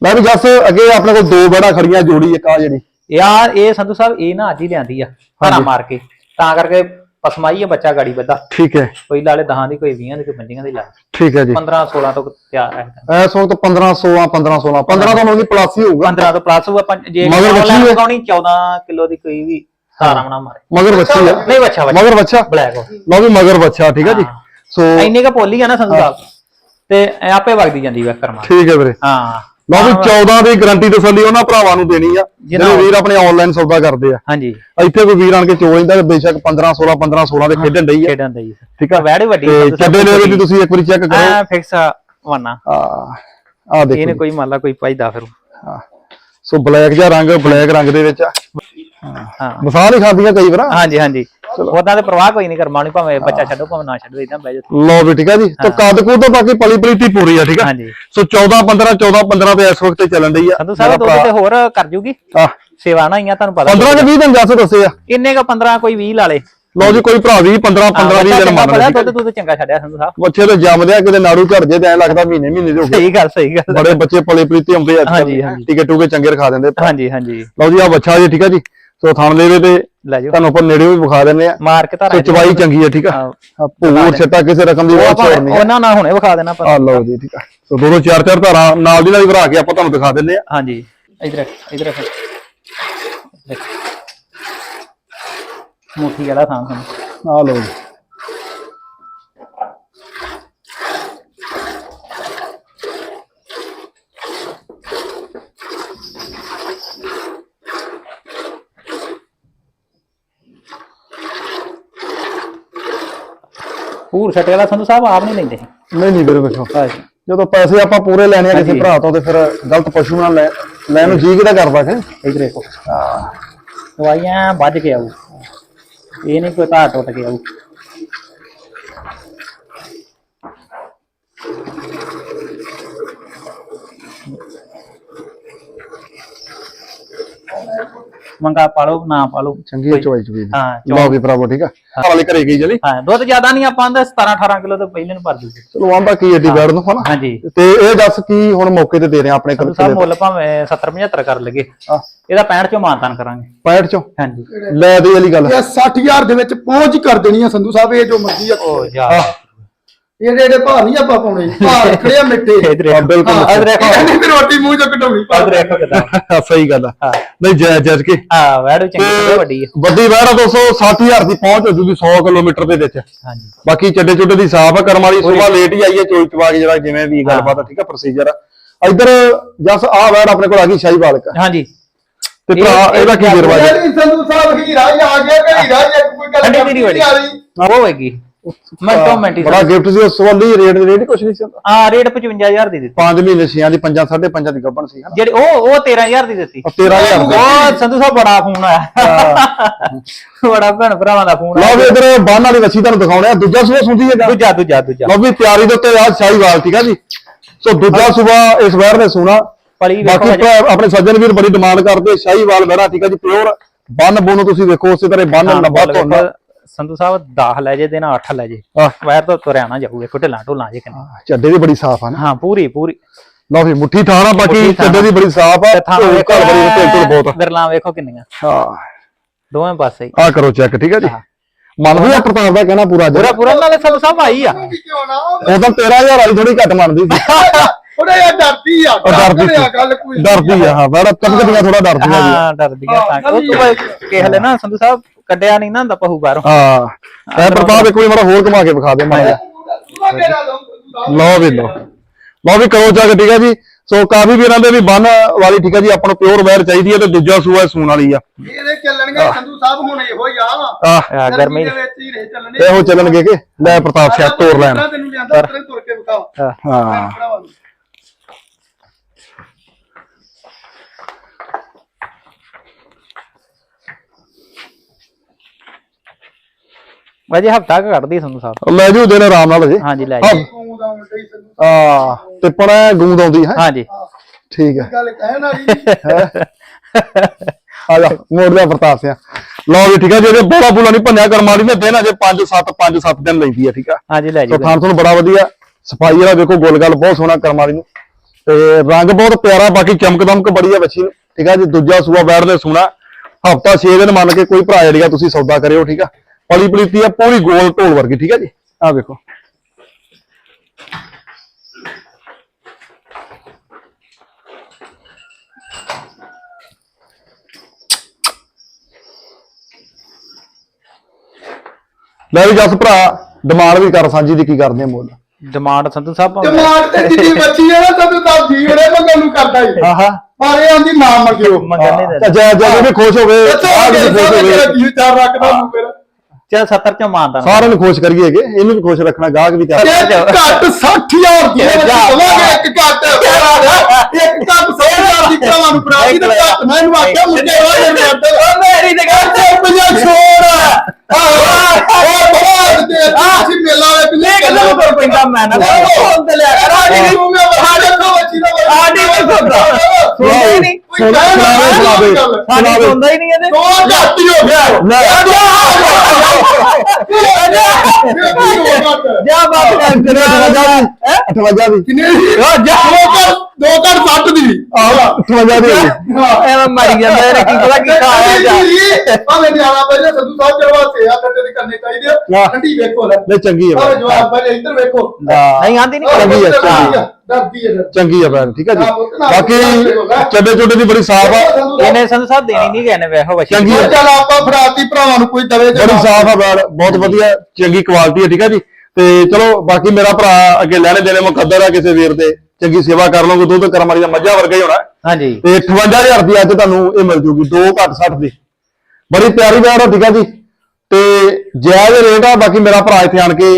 ਮੈਂ ਵੀ ਜੱਸ ਅੱਗੇ ਆਪਣੇ ਕੋਲ ਦੋ ਬੜਾ ਖੜੀਆਂ ਜੋੜੀ ਇੱਕ ਆ ਜਿਹੜੀ। ਯਾਰ ਇਹ ਸੰਧੂ ਸਾਹਿਬ ਇਹ ਨਾ ਅੱਜ ਹੀ ਲਿਆਂਦੀ ਆ ਭਾਰਾ ਮਾਰ ਕੇ। ਤਾਂ ਕਰਕੇ ਪਸਮਾਈ ਆ ਬੱਚਾ ਗਾੜੀ ਬੱਦਾ। ਠੀਕ ਹੈ। ਕੋਈ ਲਾਲੇ ਦਹਾਂ ਦੀ ਕੋਈ 20 ਦੀ ਕੋਈ 25 ਦੀ ਲਾ। ਠੀਕ ਹੈ ਜੀ। 15 16 ਤੋਂ ਤਿਆਰ ਹੈ। ਐਸ ਵਕਤ 15 16 15 16 15 ਤਾਂ ਮੈਨੂੰ ਪਲੱਸ ਹੀ ਹੋਊਗਾ। 15 ਤੋਂ ਪਲੱਸ ਆਪਾਂ ਜੇ ਮਗਰ ਬੱਚੀ ਹੈ? ਲਗਾਉਣੀ 14 ਕਿਲੋ ਦੀ ਕੋਈ ਵੀ। ਸਾਰਾ ਬਣਾ ਮਾਰੇ। ਮਗਰ ਬੱਚੀ ਆ। ਨਹੀਂ ਬੱਚਾ ਬੱਚਾ। ਮਗਰ ਬੱਚਾ? ਬਲੈਕ ਲਓ ਵੀ ਮਗਰ ਬੱਚਾ ਠੀਕ ਹੈ ਜੀ। ਹਾਂ। ਸੋ ਇੰਨੇ ਕ ਪੋਲੀ ਆ ਨਾ ਸੰਧੂ ਸਾਹਿਬ ਤੇ ਇਹ ਆਪੇ ਵਗਦੀ ਜਾਂਦੀ ਵੇ ਕਰਮਾ ਠੀਕ ਹੈ ਵੀਰੇ। ਹਾਂ। ਲਓ ਵੀ 14 ਦੀ ਗਾਰੰਟੀ ਤਸੱਲੀ ਉਹਨਾਂ ਭਰਾਵਾਂ ਨੂੰ ਦੇਣੀ ਆ। ਜਿਹਨਾਂ ਜਿਹੜੇ ਵੀਰ ਆਪਣੇ ਆਨਲਾਈਨ ਸੌਦਾ ਕਰਦੇ ਆ। ਹਾਂਜੀ। ਇੱਥੇ ਕੋਈ ਵੀਰ ਆਣ ਕੇ ਚੋ ਲੈਂਦਾ ਤੇ ਬੇਸ਼ੱਕ 15 16 15 16 ਦੇ ਖੇਡਣ ਡਈ ਆ। ਖੇਡਣ ਦੇ ਜੀ ਠੀਕ ਆ। ਵੈੜ ਵੱਡੀ ਚੱਡੇ ਤੁਸੀਂ ਇੱਕ ਵਾਰੀ ਚੈੱਕ ਕਰੋ। ਐ ਫਿਕਸ ਵਨਾ ਆ ਆ ਦੇਖੋ ਇਹਨੇ ਕੋਈ ਮੰਨ ਲਾ ਕੋਈ ਪਾਈਦਾ ਫਿਰ। ਹਾਂ। ਸੋ ਬਲੈਕ ਜਿਹਾ ਰੰਗ ਬਲੈਕ ਰੰਗ ਦੇ ਵਿੱਚ ਆ। ਹਾਂ। ਮਿਸਾਲ ਹੀ ਖਾਂਦੀਆਂ ਕਈ ਵਾਰ। ਹਾਂਜੀ ਹਾਂਜੀ। ਉਹਦਾ ਤੇ ਪ੍ਰਵਾਹ ਕੋਈ ਨਹੀਂ ਕਰਮਾ ਨਹੀਂ ਭਾਵੇਂ ਬੱਚਾ ਛੱਡੋ ਭਾਵੇਂ ਨਾ ਛੱਡੋ ਇਦਾਂ ਬਹਿ ਜਾ ਲਓ ਵੀ ਠੀਕ ਆ ਜੀ। ਤਾਂ ਕੱਦ ਕੂਦ ਤਾਂ ਬਾਕੀ ਪਲੀ ਪਲੀਤੀ ਪੂਰੀ ਆ ਠੀਕ ਆ। ਹਾਂਜੀ। ਸੋ 14 15 14 15 ਤੇ ਇਸ ਵਕਤ ਤੇ ਚੱਲਣ ਡਈ ਆ। ਸੰਧੂ ਸਾਹਿਬ ਦੁੱਧ ਤੇ ਹੋਰ ਕਰ ਜੂਗੀ? ਆ ਸੇਵਾ ਨਾ ਹੀ ਆ ਤੁਹਾਨੂੰ ਪਤਾ 15 ਤੇ 20 ਦਿਨ ਜੱਸ ਦੱਸੇ ਆ। ਇੰਨੇ ਕ 15 ਕੋਈ 20 ਲਾ ਲੇ। ਲਓ ਜੀ ਕੋਈ ਭਰਾ ਵੀ 15 15 20 ਦਿਨ ਮੰਨ ਪਤਾ ਲੈ ਦੁੱਧ ਦੁੱਧ ਚੰਗਾ ਛੱਡਿਆ ਸੰਧੂ ਸਾਹਿਬ। ਬੱਚੇ ਤੇ ਜੰਮਦੇ ਆ ਕਿਤੇ ਨਾੜੂ ਝੜ ਜੇ ਤੇ ਲੱਗਦਾ ਮਹੀਨੇ ਮਹੀਨੇ ਦੇ ਹੋ ਗਏ। ਸਹੀ ਗੱਲ ਸਹੀ ਗੱਲ। ਬੜੇ ਬੱਚੇ ਪਲੇ ਪਲੀਤੀ ਆਉਂਦੇ ਆ ਹਾਂਜੀ, ਹਾਂਜੀ। ਟਿਕੇ ਟੂਕੇ ਚੰਗੇ ਰਖਾ ਦਿੰਦੇ ਹਾਂਜੀ ਹਾਂਜੀ। ਲਓ ਜੀ ਆ ਬੱਚਾ ਜੀ ਠੀਕ ਆ ਜੀ। ਸੋ ਥਣ ਲੈਵੇ ਤੇ ਲੈ ਜਾਓ। ਤੁਹਾਨੂੰ ਆਪਾਂ ਨੇੜੇ ਵੀ ਵਿਖਾ ਦਿੰਦੇ ਆ ਮਾਰ ਕੇ ਧਾਰਾ ਚਵਾਈ ਚੰਗੀ ਆ ਠੀਕ ਆ? ਭੂਰ ਛੱਟਾ ਕਿਸੇ ਰਕਮ ਦੀ ਬਹੁਤ ਛੋੜ ਨਹੀਂ ਉਹਨਾਂ ਨਾਲ ਹੁਣੇ ਵਿਖਾ ਦੇਣਾ ਪਰ ਆ ਲਓ ਜੀ ਠੀਕ ਆ। ਸੋ ਦੋ ਦੋ ਚਾਰ ਚਾਰ ਧਾਰਾਂ ਨਾਲ ਦੀ ਨਾਲ ਹੀ ਭਰਾ ਕੇ ਆਪਾਂ ਤੁਹਾਨੂੰ ਦਿਖਾ ਦਿੰਦੇ ਆ ਹਾਂਜੀ ਇਧਰ ਇਧਰ ਦੇਖ। ਮੁੱਠੀ ਵਾਲਾ ਥਾਂ ਸਾਨੂੰ। ਆ ਲਓ ਜੀ। ਪੂਰ ਛੱਟੇ ਵਾਲਾ ਸੰਧੂ ਸਾਹਿਬ ਆਪ ਨਹੀਂ ਲੈਂਦੇ। ਨਹੀਂ ਨਹੀਂ ਵੀਰੇ ਵੇਖੋ ਅੱਛਾ ਜਦੋਂ ਪੈਸੇ ਆਪਾਂ ਪੂਰੇ ਲੈਣੇ ਆ ਕਿਸੇ ਹਾਂਜੀ। ਭਰਾ ਤੋਂ ਤੇ ਫਿਰ ਗਲਤ ਪਸ਼ੂ ਨਾਲ ਲੈ ਲੈਣ ਨੂੰ ਜੀ ਕਿਹਦਾ ਕਰਦਾ ਕਿ ਇਧਰ ਦੇਖੋ। ਦਵਾਈਆਂ ਵੱਜ ਕੇ ਆਊ। ਇਹ ਨਹੀਂ ਕੋਈ ਧਾਰ ਟੁੱਟ ਕੇ ਆਊ। ਮੰਗਾ ਪਾਲੋ ਨਾ ਪਾਲੋ ਚੰਗੀ ਚੋਈ ਚੁਈ ਹਾਂ ਲਓ ਵੀ ਭਰਾਵੋ ਠੀਕ ਆ? ਵਾਲੇ ਘਰੇ ਗਈ ਜਲੀ? ਹਾਂ ਦੁੱਧ ਜ਼ਿਆਦਾ ਨਹੀਂ ਆਪਾਂ ਆਂਦਾ 17 18 ਕਿਲੋ ਤੋਂ ਪਹਿਲੇ ਨੂੰ ਭਰ ਦੂਗੇ ਚਲੋ ਆਂਦਾ ਕੀ ਏਡੀ ਬੈੜ ਨੂੰ ਹਨਾ? ਹਾਂਜੀ। ਤੇ ਇਹ ਦੱਸ ਕੀ ਹੁਣ ਮੌਕੇ ਤੇ ਦੇ ਰਹੇ ਆ ਆਪਣੇ ਕੋਲ ਸਾਹਿਬ ਮੁੱਲ ਭਾਵੇਂ 70 75 ਕਰ ਲਗੇ ਆ ਇਹਦਾ 65 ਚੋਂ ਮਾਨਤਾਨ ਕਰਾਂਗੇ। 65 ਚੋਂ? ਹਾਂਜੀ। ਲੈ ਦੇ ਵਾਲੀ ਗੱਲ। ਇਹ 60000 ਦੇ ਵਿੱਚ ਪਹੁੰਚ ਕਰ ਦੇਣੀ ਆ ਸੰਧੂ ਸਾਹਿਬ ਇਹ ਜੋ ਮਰਜ਼ੀ ਆ। ਉਹ ਜਾ ਇਹਦੇ ਇਹਦੇ ਭਾਅ ਨਹੀਂ ਆਪਾਂ ਪਾਉਣੇ। ਭਾਅ ਰੱਖੜੇ ਆ ਮਿੱਠੇ। ਇਧਰ ਹਾਂ, ਬਿਲਕੁਲ ਹਾਂ, ਫਿਰ ਰੋਟੀ ਮੂੰਹ ਚੋਂ ਭਾਅ। ਇਧਰ ਦੇਖੋ ਕਿਦਾਂ। ਸਹੀ ਗੱਲ ਆ। ਹਾਂ। ਨਹੀਂ ਜੈ ਜੱਜ ਕੇ। ਆ ਵੈੜ ਚੰਗੀ ਤੇ ਵੱਡੀ ਹੈ ਵੱਡੀ ਵੈੜ ਆ 260 ਦੀ ਪਹੁੰਚ ਹੋ ਜੂਗੀ 100 ਕਿਲੋਮੀਟਰ ਦੇ ਵਿੱਚ। ਹਾਂਜੀ। ਬਾਕੀ ਚੱਡੇ ਚੁੱਡੇ ਦੀ ਸਾਫ਼ ਆ ਕਰਮ ਵਾਲੀ ਸੁਬਾਹ ਲੇਟ ਹੀ ਆਈ ਹੈ ਚੋਈ ਚਵਾ ਕੇ ਜਿਹੜਾ ਜਿਵੇਂ ਵੀ ਗੱਲਬਾਤ ਆ ਠੀਕ ਆ ਪ੍ਰੋਸੀਜਰ ਆ। ਇੱਧਰ ਜਸ ਆ ਵੈੜ ਆਪਣੇ ਕੋਲ ਆ ਗਈ ਸ਼ਾਹੀ ਬਾਲਕ ਹਾਂਜੀ। ਤੇ ਭਰਾ ਇਹ- ਇਹਦਾ ਕੀ ਗਿਰਵਾ ਜੀ ਸੰਧੂ ਸਾਹਿਬ ਹੀਰਾ ਹੀ ਆ ਗਿਆ ਕਿ ਹੀਰਾ ਹੀ ਇੱਕ ਕੋਈ ਗੱਲ ਠੰਡੀ ਤੇਰੀ ਵੱਡੀ ਆ ਰਹੀ। ਉਹ ਹੋਏਗੀ ਮਿੰਟੋ ਮਿੰਟ ਹੀ ਬੜਾ ਗਿਫਟ ਸੀ ਉਸ ਵਾਲੀ ਰੇਟ ਦੇ ਰੇਟ ਕੁਛ ਨਹੀਂ ਸੀ ਹੁੰਦਾ। ਆ ਰੇਟ 55000 ਦੀ ਦਿੱਤੀ। 5 ਮਹੀਨੇ ਛੀਆਂ ਦੀ ਪੰਜਾਂ ਸਾਢੇ ਪੰਜਾਂ ਦੀ ਗੱਬਣ ਸੀ ਹਨਾ। ਜਿਹੜੀ ਉਹ ਉਹ 13000 ਦੀ ਦਿੱਤੀ। ਉਹ 13000 ਦੀ। ਉਹ ਸੰਧੂ ਸਾਹਿਬ ਬੜਾ ਫੋਨ ਆਇਆ। ਬੜਾ ਭੈਣ ਭਰਾਵਾਂ ਦਾ ਫੋਨ ਲਓ ਵੀ ਇਧਰ ਬੰਨ ਵਾਲੀ ਵੱਛੀ ਤੁਹਾਨੂੰ ਦਿਖਾਉਣੇ ਆ। ਦੂਜਾ ਸੂਆ ਸੁਣਦੀ ਹੈ ਦੂਜਾ ਦੂਜਾ ਦੂਜਾ। ਲਓ ਵੀ ਤਿਆਰੀ ਦੇ ਉੱਤੇ ਆ ਸ਼ਾਹੀ ਵਾਲ ਠੀਕ ਆ ਜੀ? ਸੋ ਦੂਜਾ ਸੂਆ ਇਸ ਵੈੜ ਨੇ ਵੇਖੋ ਬਾਕੀ ਆਪਣੇ ਸੱਜਣ ਵੀਰ ਬੜੀ ਡਿਮਾਂਡ ਕਰਦੇ। ਸ਼ਾਹੀ ਵਾਲ ਵੈੜਾ ਠੀਕ ਆ ਜੀ? ਪਿਓਰ ਬੰਨ ਬੋਨ ਤੁਸੀਂ ਵੇਖੋ ਉਸੇ ਤਰ੍ਹਾਂ ਬੰਨ ਹਾਂ, ਲੰਬਾ ਵੇਖੋ, ਸੰਧੂ ਸਾਹਿਬ 10 ਲੈ ਜੇ ਦੇਣਾ 8 ਲੈ ਜੇ। ਵੈਰ ਤੋਂ ਤੁਰਿਆ ਨਾ ਜਾਊ ਵੇਖੋ ਢਿੱਲਾਂ ਢੋਲਾਂ ਜੇ ਕਿੰਨੇ ਚੱਡੇ ਦੀ ਬੜੀ ਸਾਫ਼ ਆ ਨਾ। ਹਾਂ ਪੂਰੀ ਪੂਰੀ। ਲਓ ਵੀ ਮੁੱਠੀ ਥਾਣਾ ਬਾਕੀ ਥਾਣਾ। ਚੱਡੇ ਦੀ ਬੜੀ ਸਾਫ਼ ਆ ਤੇ ਥਾਂ ਢੋਲ ਵੇਖੋ ਘਰ ਬੜੀ ਢਿੱਲ ਢੁੱਲ ਬਹੁਤ ਆ। ਵਿਰਲਾਂ ਵੇਖੋ ਕਿੰਨੀਆਂ। ਹਾਂ। ਦੋਵੇਂ ਪਾਸੇ ਆ ਕਰੋ ਚੈੱਕ ਠੀਕ ਆ ਜੀ? ਮੰਨਦੇ ਆ ਪ੍ਰਤਾਪ ਦਾ ਕਹਿਣਾ ਪੂਰਾ ਅੱਜ। ਪੂਰਾ ਪੂਰਾ ਨਾਲੇ ਸੰਧੂ ਸਾਹਿਬ ਆਈ ਆ। ਉਦੋਂ 13000 ਵਾਲੀ ਥੋੜੀ ਘੱਟ ਮੰਨਦੀ ਸੀ। ਥੋੜਾ ਜਿਹਾ ਡਰਦੀ ਆ ਉਹ ਡਰਦੀ ਡਰਦੀ ਆ ਸੀ। ਗੱਲ ਕੋਈ। ਡਰਦੀ ਆ ਹਾਂ ਬੜਾ ਤਕਦੀਆਂ ਥੋੜਾ ਡਰਦੀਆਂ ਜੀ। ਹਾਂ ਡਰਦੀ ਆ ਤਾਂ ਹਾਂ, ਉਹ ਤੋਂ ਕਿਸੇ ਹਲੇ ਨਾ ਸੰਧੂ ਸਾਹਿਬ ਕੱਢਿਆ ਨਹੀਂ ਨਾ ਹੁੰਦਾ ਪਹੂ ਬਾਹਰੋਂ। ਹਾਂ ਐ ਪ੍ਰਤਾਪ ਇੱਕ ਵਾਰੀ ਮਾੜਾ ਹੋਰ ਘੁਮਾ ਕੇ ਵਿਖਾ ਦੇ ਮੇਰਾ ਲਓ ਵੀ ਲਓ। ਲਓ ਵੀ ਕਰੋ ਚੱਕ ਠੀਕ ਆ ਜੀ। ਸੋ ਕਾਫੀ ਵੀਰਾਂ ਦੇ ਵੀ ਬੰਨ ਵਾਲੀ ਠੀਕ ਆ ਜੀ ਆਪਾਂ ਨੂੰ ਪਿਓਰ ਵੈਰ ਚਾਹੀਦੀ ਹੈ ਤੇ ਦੂਜਾ ਸੂਆ ਸੂਣ ਵਾਲੀ ਆ। ਇਹਦੇ ਚੱਲਣਗੇ ਸੰਧੂ ਸਾਹਿਬ ਹੁਣ ਇਹੋ ਹੀ ਆ। ਆ ਆ, ਗਰਮੀ ਦੇ ਵਿੱਚ ਹੀ ਰਹੇ ਚੱਲਣੇ ਇਹੋ ਚੱਲਣਗੇ ਕਿ? ਲੈ ਪ੍ਰਤਾਪ ਸਿਆ ਤੋਰ ਲੈਣ। ਤੈਨੂੰ ਲਿਆਂਦਾ ਉਤਰੇ ਤੁਰ ਕੇ ਵਿਖਾਓ। ਹਾਂ। ਹਾਂ ਭਰਾਵਾਂ ਨੂੰ। ਵਜੇ ਹਫਤਾ ਕੁ ਕੱਢਦੀ ਸੰਧੂ ਸਾਹਿਬ ਲੈ ਜੂ ਦਿਨ ਆਰਾਮ ਨਾਲ ਅਜੇ ਹਾਂਜੀ ਲੈ ਹਾਂ। ਜੀ ਤੂੰ ਦਾ ਮੁੰਡਾ ਹੀ ਸੰਧੂ ਆ ਟਿੱਪਣਾ ਗੂੰਦ ਆਉਂਦੀ ਹੈ। ਹਾਂਜੀ। ਠੀਕ ਹੈ। ਗੱਲ ਕਹਿਣ ਵਾਲੀ ਆ ਜਾ ਮੋੜ ਲਿਆ ਪ੍ਰਤਾਪ ਸਿਆ। ਲਓ ਵੀ ਠੀਕ ਆ ਜੀ ਇਹਦੇ ਬੋਲਾ ਬੋਲਾ ਨਹੀਂ ਭੰਨਿਆ ਕਰਮ ਵਾਲੀ ਨੇ ਦਿਨ ਅਜੇ 5 7 5 7 ਦਿਨ ਲੈਂਦੀ ਆ ਠੀਕ ਆ ਹਾਂਜੀ ਲੈ ਸੋ ਜੀ ਥਾਨ ਤੁਹਾਨੂੰ ਬੜਾ ਵਧੀਆ ਸਫ਼ਾਈ ਵਾਲਾ ਵੇਖੋ ਗੋਲ ਗੱਲ ਬਹੁਤ ਸੋਹਣਾ ਕਰਮ ਵਾਲੀ ਨੂੰ। ਤੇ ਰੰਗ ਬਹੁਤ ਪਿਆਰਾ ਬਾਕੀ ਚਮਕ ਦਮਕ ਬੜੀ ਆ ਬੱਚੀ ਨੂੰ ਠੀਕ ਆ ਜੀ ਦੂਜਾ ਸੂਆ ਬੈਠ ਦੇ ਸੋਹਣਾ। ਹਫਤਾ 6 ਦਿਨ ਮੰਨ ਕੇ ਕੋਈ ਭਰਾ ਜਿਹੜੀਆ ਤੁਸੀਂ ਸੌਦਾ ਕਰਿਓ ਠੀਕ ਆ ਪਲੀ ਪਲੀਤੀ ਆ ਪੂਰੀ ਗੋਲ ਢੋਲ ਵਰਗੀ ਠੀਕ ਆ ਜੀ ਆ ਵੇਖੋ ਲੈ ਵੀ ਜਸ ਭਰਾ ਡਿਮਾਂਡ ਵੀ ਕਰ ਸਾਂਝੀ ਦੀ ਕੀ ਕਰਦੇ ਆ ਮੁੱਲ ਡਿਮਾਂਡ ਸੰਧੂ ਸਾਹਿਬ ਤੇ ਮਾਰ ਤੇ ਜਿੱਦੀ ਬੱਚੀ ਆ ਨਾ ਸੰਧੂ ਸਾਹਿਬ ਜੀ ਉਹਨੇ ਮੰਗਣ ਨੂੰ ਕਰਦਾ ਹੀ ਆਹਾ ਪਰ ਇਹ ਆਂਦੀ ਨਾ ਮੰਗਿਓ ਮੰਗਣ ਨਹੀਂ ਤਾਂ ਦਿੰਦੇ ਜੈ ਜੈ ਵੀ ਖੁਸ਼ ਹੋਵੇ ਆਹ ਵੀ ਖੁਸ਼ ਹੋਵੇ ਜੀ ਚਾਰ ਰੱਖਦਾ ਫਿਰ ਚਲ 70 ਚੋਂ ਮਾਨਤਾਨ ਸਾਰਿਆਂ ਨੂੰ ਖੁਸ਼ ਕਰੀਏ ਕਿ ਇਹਨੂੰ ਵੀ ਖੁਸ਼ ਰੱਖਣਾ ਗਾਹਕ ਵੀ ਤਿਆਰ ਇੱਕ ਘੱਟ 60000 ਦੀ ਦਵਾਂਗੇ ਇੱਕ ਘੱਟ। ਇੱਕ ਘੱਟ 100000 ਦੀ ਭਰਾਵਾਂ ਨੂੰ ਫੜਾ ਦੀ ਤੇ ਘੱਟ। ਮੈਂ ਇਹਨੂੰ ਆਖਿਆ ਮੁੰਡੇ ਹੋਏ ਨੇ ਅੱਡ ਮੇਰੀ ਤੇ ਗੱਲ ਤੇ ਪੰਜਾ ਛੋੜ। ਆਹ ਉਹ ਬਹੁਤ ਦੇ ਅਸੀਂ ਮੇਲਾ ਵੇ ਪਿੱਲੇ ਕਿਲੋ ਕਰ ਪੈਂਦਾ ਮੈਂ ਨਾ। ਫੋਨ ਤੇ ਲਿਆ ਸਾਡੀ ਵੀ ਮੂੰਹ ਮੇ ਬਹਾ ਦੇਖੋ ਬੱਚੀ ਦਾ ਸਾਡੀ ਵੀ ਸੁਣਦਾ। ਸੁਣਦਾ। ਹੀ ਨਹੀਂ। ਸਾਡੀ ਸੁਣਦਾ ਹੀ ਨਹੀਂ ਇਹਦੇ। ਦੋ ਘੱਟ ਹੀ ਹੋ ਗਿਆ ਜਾ ਬਾਤ ਕਰ ਕਿੰਨੇ 58 ਦੀ 58 ਦੀ ਕਿੰਨੇ ਜਾ ਦੋ। ਘੱਟ ਦੋ ਘੱਟ 60 ਦੀ ਆਹ 58 ਦੀ। ਐਵੇਂ ਮਰੀ ਜਾਂਦਾ ਇਹਨੇ ਕੀ ਪਤਾ ਕੀ ਖਾਇਆ ਜਾ। ਭਾਵੇਂ ਨਿਆਣਾ ਬਜੇ ਸੰਧੂ ਸਾਹਿਬ ਜਰਵਾ ਸੇ ਆ ਤੇ ਕਰਨੇ ਚਾਹੀਦੇ ਆ। ਵਾਹ। ਠੰਡੀ ਵੇਖੋ ਲੈ ਨਹੀਂ ਚੰਗੀ ਹੈ ਭਾਵੇਂ ਭੈਣ। ਜਵਾਬ ਬਜੇ ਇੱਧਰ ਵੇਖੋ। ਹਾਂ, ਨਹੀਂ ਆਂਦੀ ਨਹੀਂ ਚੰਗੀ ਹੈ, ਚੰਗੀ ਹੈ। ਡਰਦੀ ਹੈ ਡਰਦੀ ਚੰਗੀ ਹੈ ਭੈਣ ਠੀਕ ਹੈ ਜੀ। ਨਾ, ਉਹ ਨਾ, ਬਾਕੀ। ਚੱਡੇ ਚੁੱਡੇ ਦੀ ਬੜੀ ਸਾਫ਼ ਆ। ਇਹਨੇ ਸੰਧੂ ਸਾਹਿਬ ਦੇਣੀ ਨਹੀਂ ਗਏ ਨੇ ਵੇਖੋ ਬੱਚੀ ਚੰਗੀ ਹੈ। ਚੱਲ ਆਪਾਂ ਫਰਾਤੀ ਭਰਾਵਾਂ ਨੂੰ ਕੋਈ ਦਵੇ ਬੜੀ ਸਾਫ਼ ਆ ਭੈਣ ਬਹੁਤ ਵਧੀਆ ਚੰਗੀ ਕੁਆਲਿਟੀ ਹੈ ਠੀਕ ਹੈ ਜੀ। ਤੇ ਚਲੋ ਬਾਕੀ ਮੇਰਾ ਭਰਾ ਅੱਗੇ ਲੈਣੇ ਦੇਣੇ ਮੁਕੱਦਰ ਆ ਕਿਸੇ ਵੀਰ ਦੇ। ਚੰਗੀ ਸੇਵਾ ਕਰ ਲਓਗੇ ਦੁੱਧ ਕਰਮ ਵਾਲੀ ਦਾ ਮੱਝਾਂ ਵਰਗਾ ਹੀ ਹੋਣਾ। ਹਾਂਜੀ। ਤੇ 58000 ਦੀ ਅੱਜ ਤੁਹਾਨੂੰ ਇਹ ਮਿਲ ਜੂਗੀ 2 ਘੱਟ 60 ਦੀ। ਬੜੀ ਪਿਆਰੀ ਆ ਠੀਕ ਆ ਜੀ? ਤੇ ਜਾਇਜ਼ ਰੇਟ ਆ ਬਾਕੀ ਮੇਰਾ ਭਰਾ ਇੱਥੇ ਆਣ ਕੇ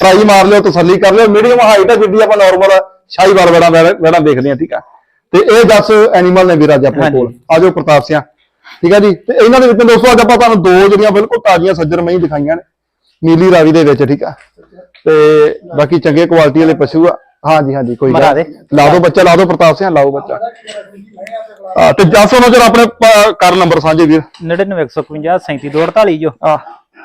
ਟਰਾਈ ਮਾਰ ਲਿਓ ਤਸੱਲੀ ਕਰ ਲਿਓ। ਮੀਡੀਅਮ ਹਾਈਟ ਆ ਜਿੱਡੀ ਆਪਾਂ ਨਾਰਮਲ ਸ਼ਾਹੀਵਾਲ ਵੜਾ ਵੜਾ ਦੇਖਦੇ ਆ ਠੀਕ ਆ? ਤੇ ਇਹ 10 ਐਨੀਮਲ ਨੇ ਵੀਰ ਅੱਜ ਆਪਣੇ। ਕੋਲ। ਆਜੋ ਪ੍ਰਤਾਪ ਸਿੰਘ ਠੀਕ ਆ ਜੀ? ਤੇ ਇਹਨਾਂ ਦੇ ਵਿੱਚ ਦੋਸਤੋ ਅੱਜ ਆਪਾਂ ਤੁਹਾਨੂੰ ਦੋ ਜਿਹੜੀਆਂ ਬਿਲਕੁਲ ਤਾਜ਼ੀਆਂ ਸੱਜਰ ਮਹੀਂ ਦਿਖਾਈਆਂ ਨੇ ਨੀਲੀ ਰਾਵੀ ਦੇ ਵਿੱਚ ਠੀਕ ਆ? ਤੇ ਬਾਕੀ ਚੰਗੇ ਕੁਆਲਿਟੀ ਵਾਲੇ ਪਸ਼ੂ ਆ। ਹਾਂਜੀ ਹਾਂਜੀ ਕੋਈ ਮਰਾ ਦੇ। ਲਾ ਦਿਓ ਬੱਚਾ ਲਾ ਦਿਓ ਪ੍ਰਤਾਪ ਸਿੰਘ ਲਾਓ ਬੱਚਾ। ਆ ਤੇ ਜਸ ਨਜ਼ਰ ਆਪਣੇ ਪ- ਕਰ ਨੰਬਰ ਸਾਂਝੇ ਵੀਰ। 99151 37248 ਜੋ। ਆ।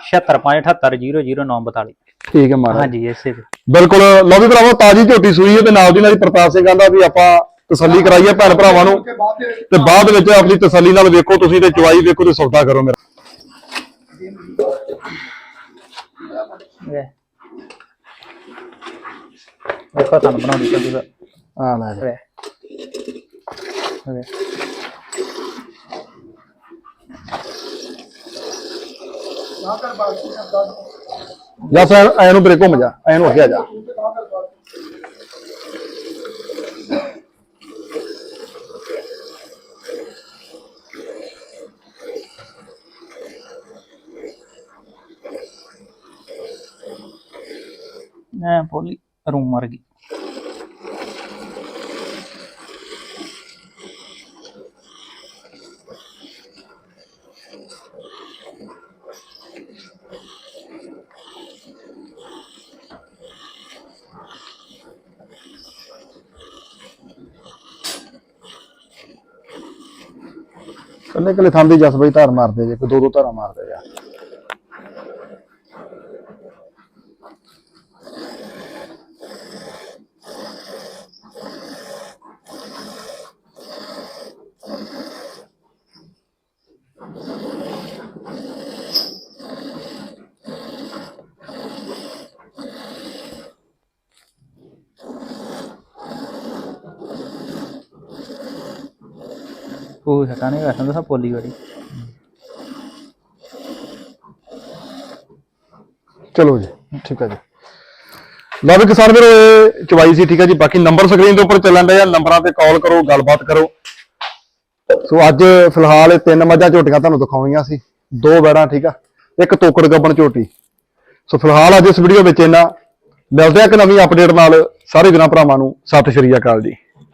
7578 ਠੀਕ ਹੈ ਮਹਾਰਾਜ। ਹਾਂਜੀ ਇਸੇ ਤੇ ਬਿਲਕੁਲ ਲਓ ਵੀ ਭਰਾਵੋ ਤਾਜੀ ਝੋਟੀ ਸੂਈ ਹੈ ਤੇ ਨਾਲ ਦੀ ਨਾਲ ਹੀ ਪ੍ਰਤਾਪ ਸਿੰਘ ਕਹਿੰਦਾ ਵੀ ਆਪਾਂ ਤਸੱਲੀ ਕਰਾਈਏ ਭੈਣ ਭਰਾਵਾਂ ਨੂੰ। ਤੇ ਬਾਅਦ ਵਿੱਚ ਆਪਣੀ ਤਸੱਲੀ ਨਾਲ ਵੇਖੋ ਤੁਸੀਂ ਤੇ ਚਵਾਈ ਵੇਖੋ ਤੇ ਸੌਦਾ ਕਰੋ ਮੇਰਾ। ਵੇਖੋ ਤੁਹਾਨੂੰ ਬਣਾਉਣੀ ਚਾਹੀਦੀ ਆ। ਲੈ ਵੇ ਵੇ ਨਾ ਕਰ ਬਾਕੀ ਕਰਦਾ ਜਸ ਐ ਨੂੰ ਬ੍ਰੇਕ ਘੁੰਮ ਜਾ ਐ ਨੂੰ ਅੱਗੇ ਆ ਜਾ। ਐ ਬੋਲੀ। ਰੂਮ ਮਰ ਗਈ। ਕੱਲੇ ਕੱਲੇ ਥਾਂ ਦੀ ਜਸ ਬਈ ਧਾਰ ਮਾਰਦੇ ਜੇ ਕੋਈ ਦੋ ਦੋ ਧਾਰਾਂ ਮਾਰਦੇ ਜੇ ਉਹ ਹਟਾਣੇ ਵੈਸੇ ਤਾਂ ਸਭ ਪੋਲੀ ਚਲੋ ਜੀ, ਠੀਕ ਹੈ ਜੀ। ਲਓ ਵੀ ਕਿਸਾਨ ਵੀਰੋ, ਇਹ ਚਵਾਈ ਸੀ, ਠੀਕ ਹੈ ਜੀ। ਬਾਕੀ ਨੰਬਰ ਸਕਰੀਨ ਦੇ ਉੱਪਰ ਚੱਲਣ ਡਿਆ ਨੰਬਰਾਂ ਤੇ ਕਾਲ ਕਰੋ, ਗੱਲਬਾਤ ਕਰੋ। ਸੋ ਅੱਜ ਫਿਲਹਾਲ ਇਹ ਤਿੰਨ ਮੱਝਾਂ ਝੋਟੀਆਂ ਤੁਹਾਨੂੰ ਦਿਖਾਉਣੀਆਂ ਸੀ। ਦੋ ਬੈੜਾਂ, ਠੀਕ ਆ। ਇੱਕ ਤੋਕੜ ਗੱਬਣ ਝੋਟੀ। ਸੋ ਫਿਲਹਾਲ ਅੱਜ ਇਸ ਵੀਡੀਓ ਵਿੱਚ ਇੰਨਾ। ਮਿਲਦੇ ਆ ਇੱਕ ਨਵੀਂ ਅਪਡੇਟ ਨਾਲ। ਸਾਰੇ ਵੀਰਾਂ ਭਰਾਵਾਂ ਨੂੰ ਸਤਿ ਸ਼੍ਰੀ ਅਕਾਲ ਜੀ।